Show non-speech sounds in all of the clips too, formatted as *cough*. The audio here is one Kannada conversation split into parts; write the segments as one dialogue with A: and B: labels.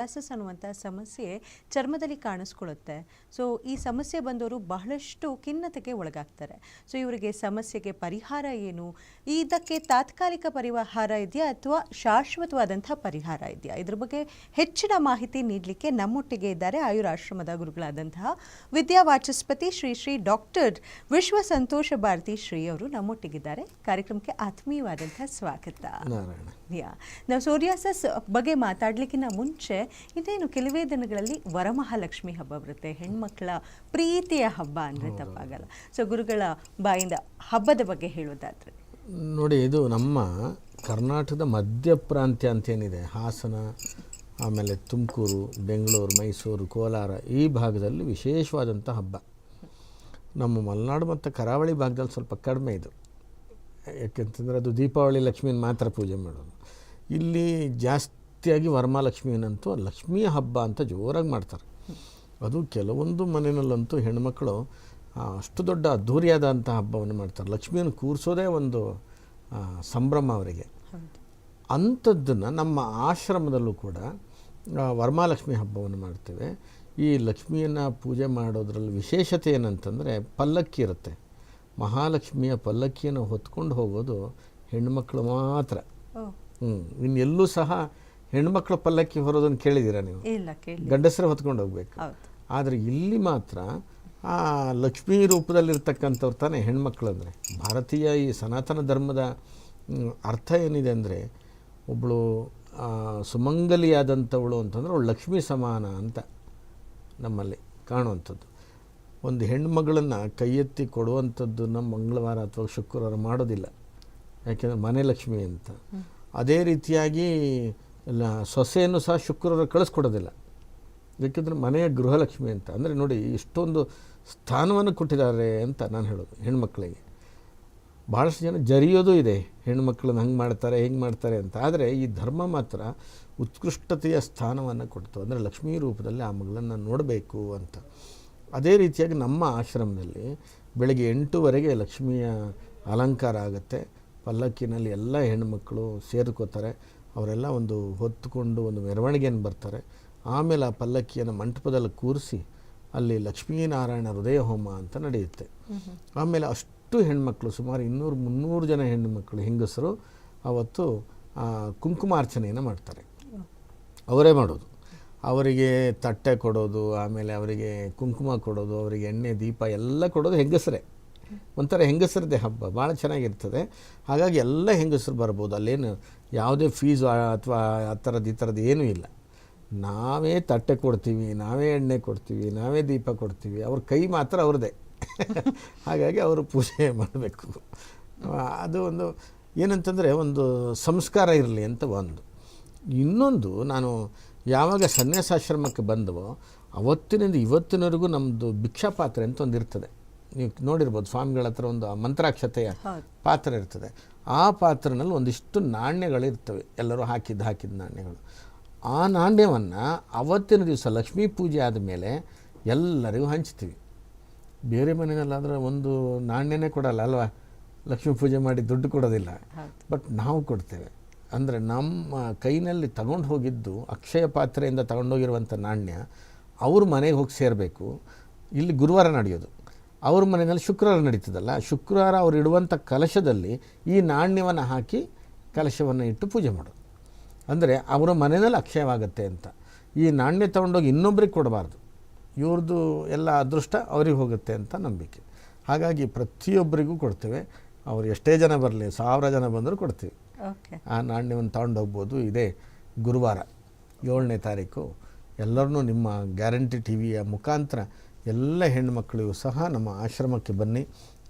A: ಸೋರಿಯಾಸಿಸ್ ಅನ್ನುವಂಥ ಸಮಸ್ಯೆ ಚರ್ಮದಲ್ಲಿ ಕಾಣಿಸ್ಕೊಳ್ಳುತ್ತೆ. ಸೊ ಈ ಸಮಸ್ಯೆ ಬಂದವರು ಬಹಳಷ್ಟು ಖಿನ್ನತೆಗೆ ಒಳಗಾಗ್ತಾರೆ. ಸೊ ಇವರಿಗೆ ಸಮಸ್ಯೆಗೆ ಪರಿಹಾರ ಏನು? ಇದಕ್ಕೆ ತಾತ್ಕಾಲಿಕ ಪರಿಹಾರ ಇದೆಯಾ ಅಥವಾ ಶಾಶ್ವತವಾದಂಥ ಪರಿಹಾರ ಇದೆಯಾ? ಇದ್ರ ಬಗ್ಗೆ ಹೆಚ್ಚಿನ ಮಾಹಿತಿ ನೀಡಲಿಕ್ಕೆ ನಮ್ಮೊಟ್ಟಿಗೆ ಇದ್ದಾರೆ ಆಯುರಾಶ್ರಮದ ಗುರುಗಳಾದಂತಹ ವಿದ್ಯಾ ವಾಚಸ್ಪತಿ ಶ್ರೀ ಶ್ರೀ ಡಾಕ್ಟರ್ ವಿಶ್ವ ಸಂತೋಷ ಭಾರತಿ ಶ್ರೀ ಅವರು ನಮ್ಮೊಟ್ಟಿಗಿದ್ದಾರೆ. ಕಾರ್ಯಕ್ರಮಕ್ಕೆ ಆತ್ಮೀಯವಾದಂತಹ ಸ್ವಾಗತ. ಯಾ ನಾವು ಸೋರಿಯಾಸಸ್ ಬಗ್ಗೆ ಮಾತಾಡಲಿಕ್ಕಿಂತ ಮುಂಚೆ ಇದೇನು ಕೆಲವೇ ದಿನಗಳಲ್ಲಿ ವರಮಹಾಲಕ್ಷ್ಮಿ ಹಬ್ಬ ಬರುತ್ತೆ. ಹೆಣ್ಮಕ್ಳ ಪ್ರೀತಿಯ ಹಬ್ಬ ಅಂದರೆ ತಪ್ಪಾಗಲ್ಲ. ಸೊ ಗುರುಗಳ ಬಾಯಿಂದ ಹಬ್ಬದ ಬಗ್ಗೆ ಹೇಳೋದಾದ್ರೆ
B: ನೋಡಿ ಇದು ನಮ್ಮ ಕರ್ನಾಟಕದ ಮಧ್ಯ ಪ್ರಾಂತ್ಯ ಅಂತೇನಿದೆ. ಹಾಸನ ಆಮೇಲೆ ತುಮಕೂರು ಬೆಂಗಳೂರು ಮೈಸೂರು ಕೋಲಾರ ಈ ಭಾಗದಲ್ಲಿ ವಿಶೇಷವಾದಂಥ ಹಬ್ಬ. ನಮ್ಮ ಮಲೆನಾಡು ಮತ್ತು ಕರಾವಳಿ ಭಾಗದಲ್ಲಿ ಸ್ವಲ್ಪ ಕಡಿಮೆ ಇದು. ಯಾಕೆಂತಂದರೆ ಅದು ದೀಪಾವಳಿ ಲಕ್ಷ್ಮೀನ ಮಾತ್ರ ಪೂಜೆ ಮಾಡೋದು. ಇಲ್ಲಿ ಜಾಸ್ತಿಯಾಗಿ ವರಮಾಲಕ್ಷ್ಮಿಯನ್ನಂತೂ ಲಕ್ಷ್ಮಿಯ ಹಬ್ಬ ಅಂತ ಜೋರಾಗಿ ಮಾಡ್ತಾರೆ. ಅದು ಕೆಲವೊಂದು ಮನೆಯಲ್ಲಂತೂ ಹೆಣ್ಮಕ್ಳು ಅಷ್ಟು ದೊಡ್ಡ ಅದ್ಧೂರಿಯಾದಂಥ ಹಬ್ಬವನ್ನು ಮಾಡ್ತಾರೆ. ಲಕ್ಷ್ಮಿಯನ್ನು ಕೂರಿಸೋದೇ ಒಂದು ಸಂಭ್ರಮ ಅವರಿಗೆ. ಅಂಥದ್ದನ್ನು ನಮ್ಮ ಆಶ್ರಮದಲ್ಲೂ ಕೂಡ ವರಮಾಲಕ್ಷ್ಮಿ ವರಮಹಾಲಕ್ಷ್ಮಿ ಹಬ್ಬವನ್ನು ಮಾಡ್ತೇವೆ. ಈ ಲಕ್ಷ್ಮಿಯನ್ನು ಪೂಜೆ ಮಾಡೋದ್ರಲ್ಲಿ ವಿಶೇಷತೆ ಏನಂತಂದರೆ ಪಲ್ಲಕ್ಕಿ ಇರುತ್ತೆ. ಮಹಾಲಕ್ಷ್ಮಿಯ ಪಲ್ಲಕ್ಕಿಯನ್ನು ಹೊತ್ಕೊಂಡು ಹೋಗೋದು ಹೆಣ್ಮಕ್ಳು ಮಾತ್ರ. ಹ್ಞೂ ಇನ್ನೆಲ್ಲೂ ಸಹ ಹೆಣ್ಮಕ್ಳ ಪಲ್ಲಕ್ಕಿ ಹೊರೋದನ್ನು ಕೇಳಿದ್ದೀರಾ ನೀವು? ಗಂಡಸರ ಹೊತ್ಕೊಂಡು ಹೋಗ್ಬೇಕು. ಆದರೆ ಇಲ್ಲಿ ಮಾತ್ರ ಆ ಲಕ್ಷ್ಮೀ ರೂಪದಲ್ಲಿರ್ತಕ್ಕಂಥವ್ರು ತಾನೇ ಹೆಣ್ಮಕ್ಳು ಅಂದರೆ ಭಾರತೀಯ ಈ ಸನಾತನ ಧರ್ಮದ ಅರ್ಥ ಏನಿದೆ ಅಂದರೆ ಒಬ್ಬಳು ಸುಮಂಗಲಿಯಾದಂಥವಳು ಅಂತಂದ್ರೆ ಅವಳು ಲಕ್ಷ್ಮೀ ಸಮಾನ ಅಂತ ನಮ್ಮಲ್ಲಿ ಕಾಣುವಂಥದ್ದು. ಒಂದು ಹೆಣ್ಮಗಳನ್ನು ಕೈ ಎತ್ತಿ ನಮ್ಮ ಮಂಗಳವಾರ ಅಥವಾ ಶುಕ್ರವಾರ ಮಾಡೋದಿಲ್ಲ. ಯಾಕೆಂದರೆ ಮನೆ ಲಕ್ಷ್ಮಿ ಅಂತ. ಅದೇ ರೀತಿಯಾಗಿ ಸೊಸೆಯನ್ನು ಸಹ ಶುಕ್ರವಾರ ಕಳಿಸ್ಕೊಡೋದಿಲ್ಲ. ಯಾಕೆಂದರೆ ಮನೆಯ ಗೃಹಲಕ್ಷ್ಮಿ ಅಂತ. ಅಂದರೆ ನೋಡಿ, ಇಷ್ಟೊಂದು ಸ್ಥಾನವನ್ನು ಕೊಟ್ಟಿದ್ದಾರೆ ಅಂತ ನಾನು ಹೇಳೋದು ಹೆಣ್ಮಕ್ಳಿಗೆ. ಭಾಳಷ್ಟು ಜನ ಜರಿಯೋದು ಇದೆ. ಹೆಣ್ಮಕ್ಳನ್ನ ಹಂಗೆ ಮಾಡ್ತಾರೆ, ಹೆಂಗೆ ಮಾಡ್ತಾರೆ ಅಂತ. ಆದರೆ ಈ ಧರ್ಮ ಮಾತ್ರ ಉತ್ಕೃಷ್ಟತೆಯ ಸ್ಥಾನವನ್ನು ಕೊಡ್ತು. ಅಂದರೆ ಲಕ್ಷ್ಮೀ ರೂಪದಲ್ಲಿ ಆ ಮಗಳನ್ನು ನೋಡಬೇಕು ಅಂತ. ಅದೇ ರೀತಿಯಾಗಿ ನಮ್ಮ ಆಶ್ರಮದಲ್ಲಿ ಬೆಳಗ್ಗೆ ಎಂಟೂವರೆಗೆ ಲಕ್ಷ್ಮಿಯ ಅಲಂಕಾರ ಆಗುತ್ತೆ. ಪಲ್ಲಕ್ಕಿನಲ್ಲಿ ಎಲ್ಲ ಹೆಣ್ಮಕ್ಕಳು ಸೇರ್ಕೋತಾರೆ. ಅವರೆಲ್ಲ ಒಂದು ಹೊತ್ತುಕೊಂಡು ಒಂದು ಮೆರವಣಿಗೆಯನ್ನು ಬರ್ತಾರೆ. ಆಮೇಲೆ ಆ ಪಲ್ಲಕ್ಕಿಯನ್ನು ಮಂಟಪದಲ್ಲಿ ಕೂರಿಸಿ ಅಲ್ಲಿ ಲಕ್ಷ್ಮೀನಾರಾಯಣ ಹೃದಯ ಹೋಮ ಅಂತ ನಡೆಯುತ್ತೆ. ಆಮೇಲೆ ಅಷ್ಟು ಹೆಣ್ಮಕ್ಳು ಸುಮಾರು ಇನ್ನೂರು ಮುನ್ನೂರು ಜನ ಹೆಣ್ಣುಮಕ್ಕಳು ಹೆಂಗಸರು ಅವತ್ತು ಕುಂಕುಮಾರ್ಚನೆಯನ್ನು ಮಾಡ್ತಾರೆ. ಅವರೇ ಮಾಡೋದು. ಅವರಿಗೆ ತಟ್ಟೆ ಕೊಡೋದು, ಆಮೇಲೆ ಅವರಿಗೆ ಕುಂಕುಮ ಕೊಡೋದು, ಅವರಿಗೆ ಎಣ್ಣೆ, ದೀಪ ಎಲ್ಲ ಕೊಡೋದು ಹೆಂಗಸರೇ. ಒಂಥರ ಹೆಂಗಸರದ್ದೆ ಹಬ್ಬ, ಭಾಳ ಚೆನ್ನಾಗಿರ್ತದೆ. ಹಾಗಾಗಿ ಎಲ್ಲ ಹೆಂಗಸರು ಬರ್ಬೋದು, ಅಲ್ಲೇನು ಯಾವುದೇ ಫೀಸು ಅಥವಾ ಆ ಥರದ್ದು ಈ ಥರದ್ದು ಏನೂ ಇಲ್ಲ. ನಾವೇ ತಟ್ಟೆ ಕೊಡ್ತೀವಿ, ನಾವೇ ಎಣ್ಣೆ ಕೊಡ್ತೀವಿ, ನಾವೇ ದೀಪ ಕೊಡ್ತೀವಿ, ಅವ್ರ ಕೈ ಮಾತ್ರ ಅವ್ರದ್ದೇ. *laughs* ಹಾಗಾಗಿ ಅವರು ಪೂಜೆ ಮಾಡಬೇಕು. ಅದು ಒಂದು ಏನಂತಂದರೆ ಒಂದು ಸಂಸ್ಕಾರ ಇರಲಿ ಅಂತ ಒಂದು. ಇನ್ನೊಂದು, ನಾನು ಯಾವಾಗ ಸನ್ಯಾಸಾಶ್ರಮಕ್ಕೆ ಬಂದವೋ, ಅವತ್ತಿನಿಂದ ಇವತ್ತಿನವರೆಗೂ ನಮ್ಮದು ಭಿಕ್ಷಾ ಪಾತ್ರೆ ಅಂತ ಒಂದು ಇರ್ತದೆ ನೀವು ನೋಡಿರ್ಬೋದು ಸ್ವಾಮಿಗಳ ಹತ್ರ ಒಂದು ಮಂತ್ರಾಕ್ಷತೆಯ ಪಾತ್ರ ಇರ್ತದೆ. ಆ ಪಾತ್ರನಲ್ಲಿ ಒಂದಿಷ್ಟು ನಾಣ್ಯಗಳಿರ್ತವೆ. ಎಲ್ಲರೂ ಹಾಕಿದ್ದು ಹಾಕಿದ ನಾಣ್ಯಗಳು. ಆ ನಾಣ್ಯವನ್ನು ಅವತ್ತಿನ ದಿವಸ ಲಕ್ಷ್ಮೀ ಪೂಜೆ ಆದಮೇಲೆ ಎಲ್ಲರಿಗೂ ಹಂಚ್ತೀವಿ. ಬೇರೆ ಮನೆಯಲ್ಲಾದರೆ ಒಂದು ನಾಣ್ಯನೇ ಕೊಡಲ್ಲ ಅಲ್ವಾ? ಲಕ್ಷ್ಮೀ ಪೂಜೆ ಮಾಡಿ ದುಡ್ಡು ಕೊಡೋದಿಲ್ಲ. ಬಟ್ ನಾವು ಕೊಡ್ತೇವೆ. ಅಂದರೆ ನಮ್ಮ ಕೈನಲ್ಲಿ ತಗೊಂಡು ಹೋಗಿದ್ದು ಅಕ್ಷಯ ಪಾತ್ರೆಯಿಂದ ತಗೊಂಡೋಗಿರುವಂಥ ನಾಣ್ಯ ಅವ್ರ ಮನೆಗೆ ಹೋಗಿ ಸೇರಬೇಕು. ಇಲ್ಲಿ ಗುರುವಾರ ನಡೆಯೋದು. ಅವ್ರ ಮನೆಯಲ್ಲಿ ಶುಕ್ರವಾರ ನಡೀತದಲ್ಲ ಶುಕ್ರವಾರ ಅವ್ರು ಇಡುವಂಥ ಕಲಶದಲ್ಲಿ ಈ ನಾಣ್ಯವನ್ನು ಹಾಕಿ ಕಲಶವನ್ನು ಇಟ್ಟು ಪೂಜೆ ಮಾಡೋದು. ಅಂದರೆ ಅವರ ಮನೆಯಲ್ಲಿ ಅಕ್ಷಯವಾಗುತ್ತೆ ಅಂತ. ಈ ನಾಣ್ಯ ತಗೊಂಡೋಗಿ ಇನ್ನೊಬ್ರಿಗೆ ಕೊಡಬಾರ್ದು. ಇವ್ರದ್ದು ಎಲ್ಲ ಅದೃಷ್ಟ ಅವ್ರಿಗೆ ಹೋಗುತ್ತೆ ಅಂತ ನಂಬಿಕೆ. ಹಾಗಾಗಿ ಪ್ರತಿಯೊಬ್ಬರಿಗೂ ಕೊಡ್ತೇವೆ. ಅವ್ರು ಎಷ್ಟೇ ಜನ ಬರಲಿ ಸಾವಿರ ಜನ ಬಂದರೂ ಕೊಡ್ತೀವಿ.
A: ಓಕೆ.
B: ಆ ನಾಣ್ಯವನ್ನು ತಗೊಂಡೋಗ್ಬೋದು. ಇದೇ ಗುರುವಾರ ಏಳನೇ ತಾರೀಕು. ಎಲ್ಲರನ್ನೂ ನಿಮ್ಮ ಗ್ಯಾರಂಟಿ ಟಿ ವಿಯ ಮುಖಾಂತರ ಎಲ್ಲ ಹೆಣ್ಣುಮಕ್ಕಳಿಗೂ ಸಹ ನಮ್ಮ ಆಶ್ರಮಕ್ಕೆ ಬನ್ನಿ.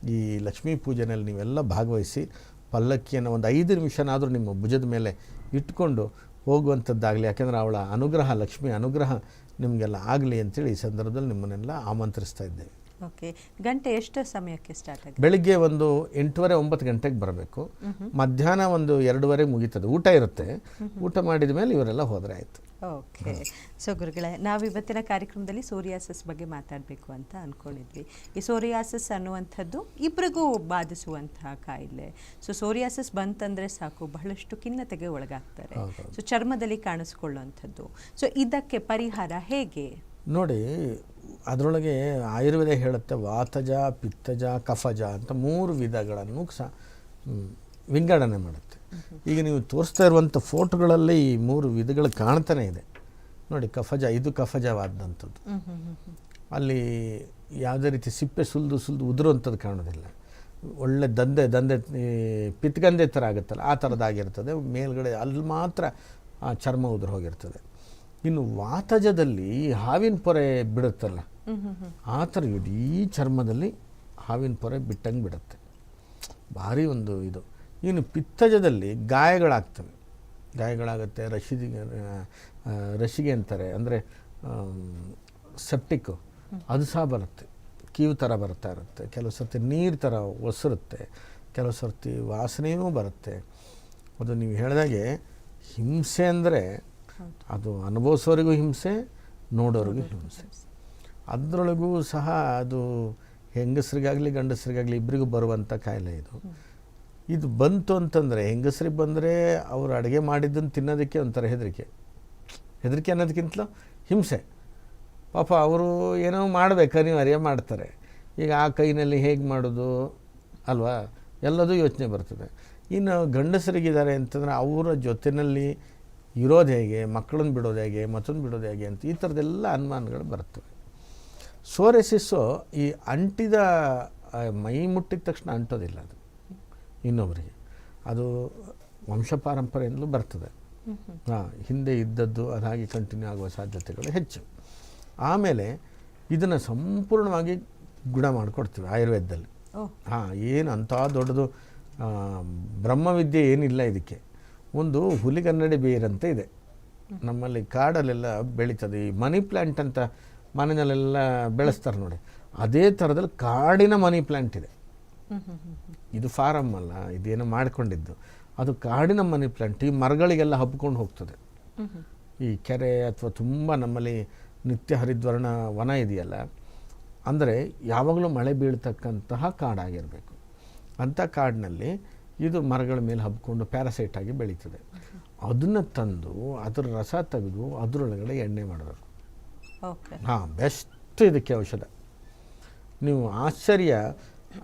B: ಈ ಲಕ್ಷ್ಮೀ ಪೂಜೆಯಲ್ಲಿ ನೀವೆಲ್ಲ ಭಾಗವಹಿಸಿ ಪಲ್ಲಕ್ಕಿಯನ್ನು ಒಂದು ಐದು ನಿಮಿಷನಾದರೂ ನಿಮ್ಮ ಭುಜದ ಮೇಲೆ ಇಟ್ಕೊಂಡು ಹೋಗುವಂಥದ್ದಾಗಲಿ ಯಾಕೆಂದರೆ ಅವಳ ಅನುಗ್ರಹ ಲಕ್ಷ್ಮಿ ಅನುಗ್ರಹ ನಿಮಗೆಲ್ಲ ಆಗಲಿ ಅಂತೇಳಿ ಈ ಸಂದರ್ಭದಲ್ಲಿ ನಿಮ್ಮನ್ನೆಲ್ಲ ಆಮಂತ್ರಿಸ್ತಾ ಇದ್ದೇವೆ.
A: ಓಕೆ. ಗಂಟೆ ಎಷ್ಟು ಸಮಯಕ್ಕೆ ಸ್ಟಾರ್ಟ್ ಆಗುತ್ತೆ?
B: ಬೆಳಿಗ್ಗೆ ಒಂದು ಎಂಟೂವರೆ ಒಂಬತ್ತು ಗಂಟೆಗೆ ಬರಬೇಕು. ಮಧ್ಯಾಹ್ನ ಒಂದು ಎರಡೂವರೆಗೆ ಮುಗೀತದೆ. ಊಟ ಇರುತ್ತೆ. ಊಟ ಮಾಡಿದ ಮೇಲೆ ಇವರೆಲ್ಲ ಹೋದರೆ ಆಯಿತು.
A: ಓಕೆ. ಸೊ ಗುರುಗಳೇ ನಾವು ಇವತ್ತಿನ ಕಾರ್ಯಕ್ರಮದಲ್ಲಿ ಸೋರಿಯಾಸಿಸ್ ಬಗ್ಗೆ ಮಾತಾಡಬೇಕು ಅಂತ ಅಂದ್ಕೊಂಡಿದ್ವಿ ಈ ಸೋರಿಯಾಸಿಸ್ ಅನ್ನುವಂಥದ್ದು ಇಬ್ಬರಿಗೂ ಬಾಧಿಸುವಂತಹ ಕಾಯಿಲೆ. ಸೊ ಸೋರಿಯಾಸಿಸ್ ಬಂತಂದರೆ ಸಾಕು ಬಹಳಷ್ಟು ಖಿನ್ನತೆಗೆ ಒಳಗಾಗ್ತಾರೆ. ಸೊ ಚರ್ಮದಲ್ಲಿ ಕಾಣಿಸ್ಕೊಳ್ಳುವಂಥದ್ದು. ಸೊ ಇದಕ್ಕೆ ಪರಿಹಾರ ಹೇಗೆ?
B: ನೋಡಿ ಅದರೊಳಗೆ ಆಯುರ್ವೇದ ಹೇಳುತ್ತೆ ವಾತಜ ಪಿತ್ತಜ ಕಫಜ ಅಂತ ಮೂರು ವಿಧಗಳನ್ನು ಸಹ ವಿಂಗಡಣೆ ಮಾಡುತ್ತೆ. ಈಗ ನೀವು ತೋರಿಸ್ತಾ ಇರುವಂಥ ಫೋಟೋಗಳಲ್ಲಿ ಈ ಮೂರು ವಿಧಗಳು ಕಾಣ್ತಾನೆ ಇದೆ. ನೋಡಿ, ಕಫಜ, ಇದು ಕಫಜವಾದಂಥದ್ದು. ಅಲ್ಲಿ ಯಾವುದೇ ರೀತಿ ಸಿಪ್ಪೆ ಸುಲಿದು ಸುಲಿದು ಉದುರುವಂಥದ್ದು ಕಾಣೋದಿಲ್ಲ ಒಳ್ಳೆ ದಂಧೆ ದಂಧೆ ಪಿತ್ಗಂದೆ ಥರ ಆಗುತ್ತಲ್ಲ, ಆ ಥರದ್ದಾಗಿರ್ತದೆ ಮೇಲ್ಗಡೆ ಅಲ್ಲಿ ಮಾತ್ರ ಆ ಚರ್ಮ ಉದುರು ಹೋಗಿರ್ತದೆ. ಇನ್ನು ವಾತಜದಲ್ಲಿ ಹಾವಿನ ಪೊರೆ ಬಿಡುತ್ತಲ್ಲ, ಆ ಥರ ಇಡೀ ಚರ್ಮದಲ್ಲಿ ಹಾವಿನ ಪೊರೆ ಬಿಟ್ಟಂಗೆ ಬಿಡುತ್ತೆ. ಭಾರಿ ಒಂದು ಇದು. ಇನ್ನು ಪಿತ್ತಜದಲ್ಲಿ ಗಾಯಗಳಾಗ್ತವೆ. ಗಾಯಗಳಾಗುತ್ತೆ ರಶಿದಿಗೆ ರಶಿಗೆ ಅಂತಾರೆ. ಅಂದರೆ ಸೆಪ್ಟಿಕ್ಕು ಅದು ಸಹ ಬರುತ್ತೆ. ಕೀವು ಥರ ಬರ್ತಾ ಇರುತ್ತೆ. ಕೆಲವು ಸರ್ತಿ ನೀರು ಥರ ಒಸರುತ್ತೆ. ಕೆಲವು ಸರ್ತಿ ವಾಸನೆಯೂ ಬರುತ್ತೆ. ಅದು ನೀವು ಹೇಳಿದಾಗೆ ಹಿಂಸೆ ಅಂದರೆ ಅದು ಅನುಭವಿಸೋರಿಗೂ ಹಿಂಸೆ ನೋಡೋರಿಗೂ ಹಿಂಸೆ. ಅದರೊಳಗೂ ಸಹ ಅದು ಹೆಂಗಸರಿಗಾಗಲಿ ಗಂಡಸರಿಗಾಗಲಿ ಇಬ್ಬರಿಗೂ ಬರುವಂಥ ಕಾಯಿಲೆ ಇದು. ಇದು ಬಂತು ಅಂತಂದರೆ ಹೆಂಗಸ್ರಿಗೆ ಬಂದರೆ ಅವರು ಅಡುಗೆ ಮಾಡಿದ್ದನ್ನು ತಿನ್ನೋದಕ್ಕೆ ಒಂಥರ ಹೆದರಿಕೆ. ಹೆದರಿಕೆ ಅನ್ನೋದಕ್ಕಿಂತಲೂ ಹಿಂಸೆ. ಪಾಪ ಅವರು ಏನೋ ಮಾಡಬೇಕು ಅನಿವಾರ್ಯ ಮಾಡ್ತಾರೆ. ಈಗ ಆ ಕೈನಲ್ಲಿ ಹೇಗೆ ಮಾಡೋದು ಅಲ್ವಾ? ಎಲ್ಲದೂ ಯೋಚನೆ ಬರ್ತದೆ. ಇನ್ನು ಗಂಡಸರಿಗಿದ್ದಾರೆ ಅಂತಂದರೆ ಅವರ ಜೊತೆಯಲ್ಲಿ ಇರೋದು ಹೇಗೆ, ಮಕ್ಕಳನ್ನು ಬಿಡೋದು ಹೇಗೆ, ಮತ್ತೊಂದು ಬಿಡೋದು ಹೇಗೆ ಅಂತ ಈ ಥರದ್ದೆಲ್ಲ ಅನುಮಾನಗಳು ಬರ್ತವೆ. ಸೋರೆಸಿಸ್ಸು ಈ ಅಂಟಿದ ಮೈ ಮುಟ್ಟಿದ ತಕ್ಷಣ ಅಂಟೋದಿಲ್ಲ ಅದು. ಇನ್ನೊಬ್ಬರಿಗೆ ಅದು ವಂಶ ಪಾರಂಪರೆಯಿಂದಲೂ ಬರ್ತದೆ. ಹಾಂ ಹಿಂದೆ ಇದ್ದದ್ದು ಅದಾಗಿ ಕಂಟಿನ್ಯೂ ಆಗುವ ಸಾಧ್ಯತೆಗಳು ಹೆಚ್ಚು. ಆಮೇಲೆ ಇದನ್ನು ಸಂಪೂರ್ಣವಾಗಿ ಗುಣ ಮಾಡಿಕೊಡ್ತೀವಿ ಆಯುರ್ವೇದದಲ್ಲಿ. ಹಾಂ ಏನು ಅಂಥ ದೊಡ್ಡದು ಬ್ರಹ್ಮವಿದ್ಯೆ ಏನಿಲ್ಲ ಇದಕ್ಕೆ. ಒಂದು ಹುಲಿಗನ್ನಡಿ ಬೇರಂತ ಇದೆ. ನಮ್ಮಲ್ಲಿ ಕಾಡಲ್ಲೆಲ್ಲ ಬೆಳೀತದೆ. ಈ ಮನಿ ಪ್ಲ್ಯಾಂಟ್ ಅಂತ ಮನೆಯಲ್ಲೆಲ್ಲ ಬೆಳೆಸ್ತಾರೆ ನೋಡಿ. ಅದೇ ಥರದಲ್ಲಿ ಕಾಡಿನ ಮನಿ ಪ್ಲ್ಯಾಂಟ್ ಇದೆ. ಇದು ಫಾರಮ್ ಅಲ್ಲ ಇದೇನೋ ಮಾಡಿಕೊಂಡಿದ್ದು. ಅದು ಕಾಡಿನ ಮನಿ ಪ್ಲಾಂಟ್ ಈ ಮರಗಳಿಗೆಲ್ಲ ಹಬ್ಕೊಂಡು ಹೋಗ್ತದೆ. ಈ ಕೆರೆ ಅಥವಾ ತುಂಬ ನಮ್ಮಲ್ಲಿ ನಿತ್ಯ ಹರಿದ್ವರ್ಣ ವನ ಇದೆಯಲ್ಲ ಅಂದರೆ ಯಾವಾಗಲೂ ಮಳೆ ಬೀಳ್ತಕ್ಕಂತಹ ಕಾಡಾಗಿರಬೇಕು. ಅಂಥ ಕಾಡಿನಲ್ಲಿ ಇದು ಮರಗಳ ಮೇಲೆ ಹಬ್ಕೊಂಡು ಪ್ಯಾರಾಸೈಟ್ ಆಗಿ ಬೆಳೀತದೆ. ಅದನ್ನು ತಂದು ಅದರ ರಸ ತೆಗೆದು ಅದರೊಳಗಡೆ ಎಣ್ಣೆ
A: ಮಾಡಬೇಕು
B: ಹಾಂ ಬೆಸ್ಟ್ ಇದಕ್ಕೆ ಔಷಧ. ನೀವು ಆಶ್ಚರ್ಯ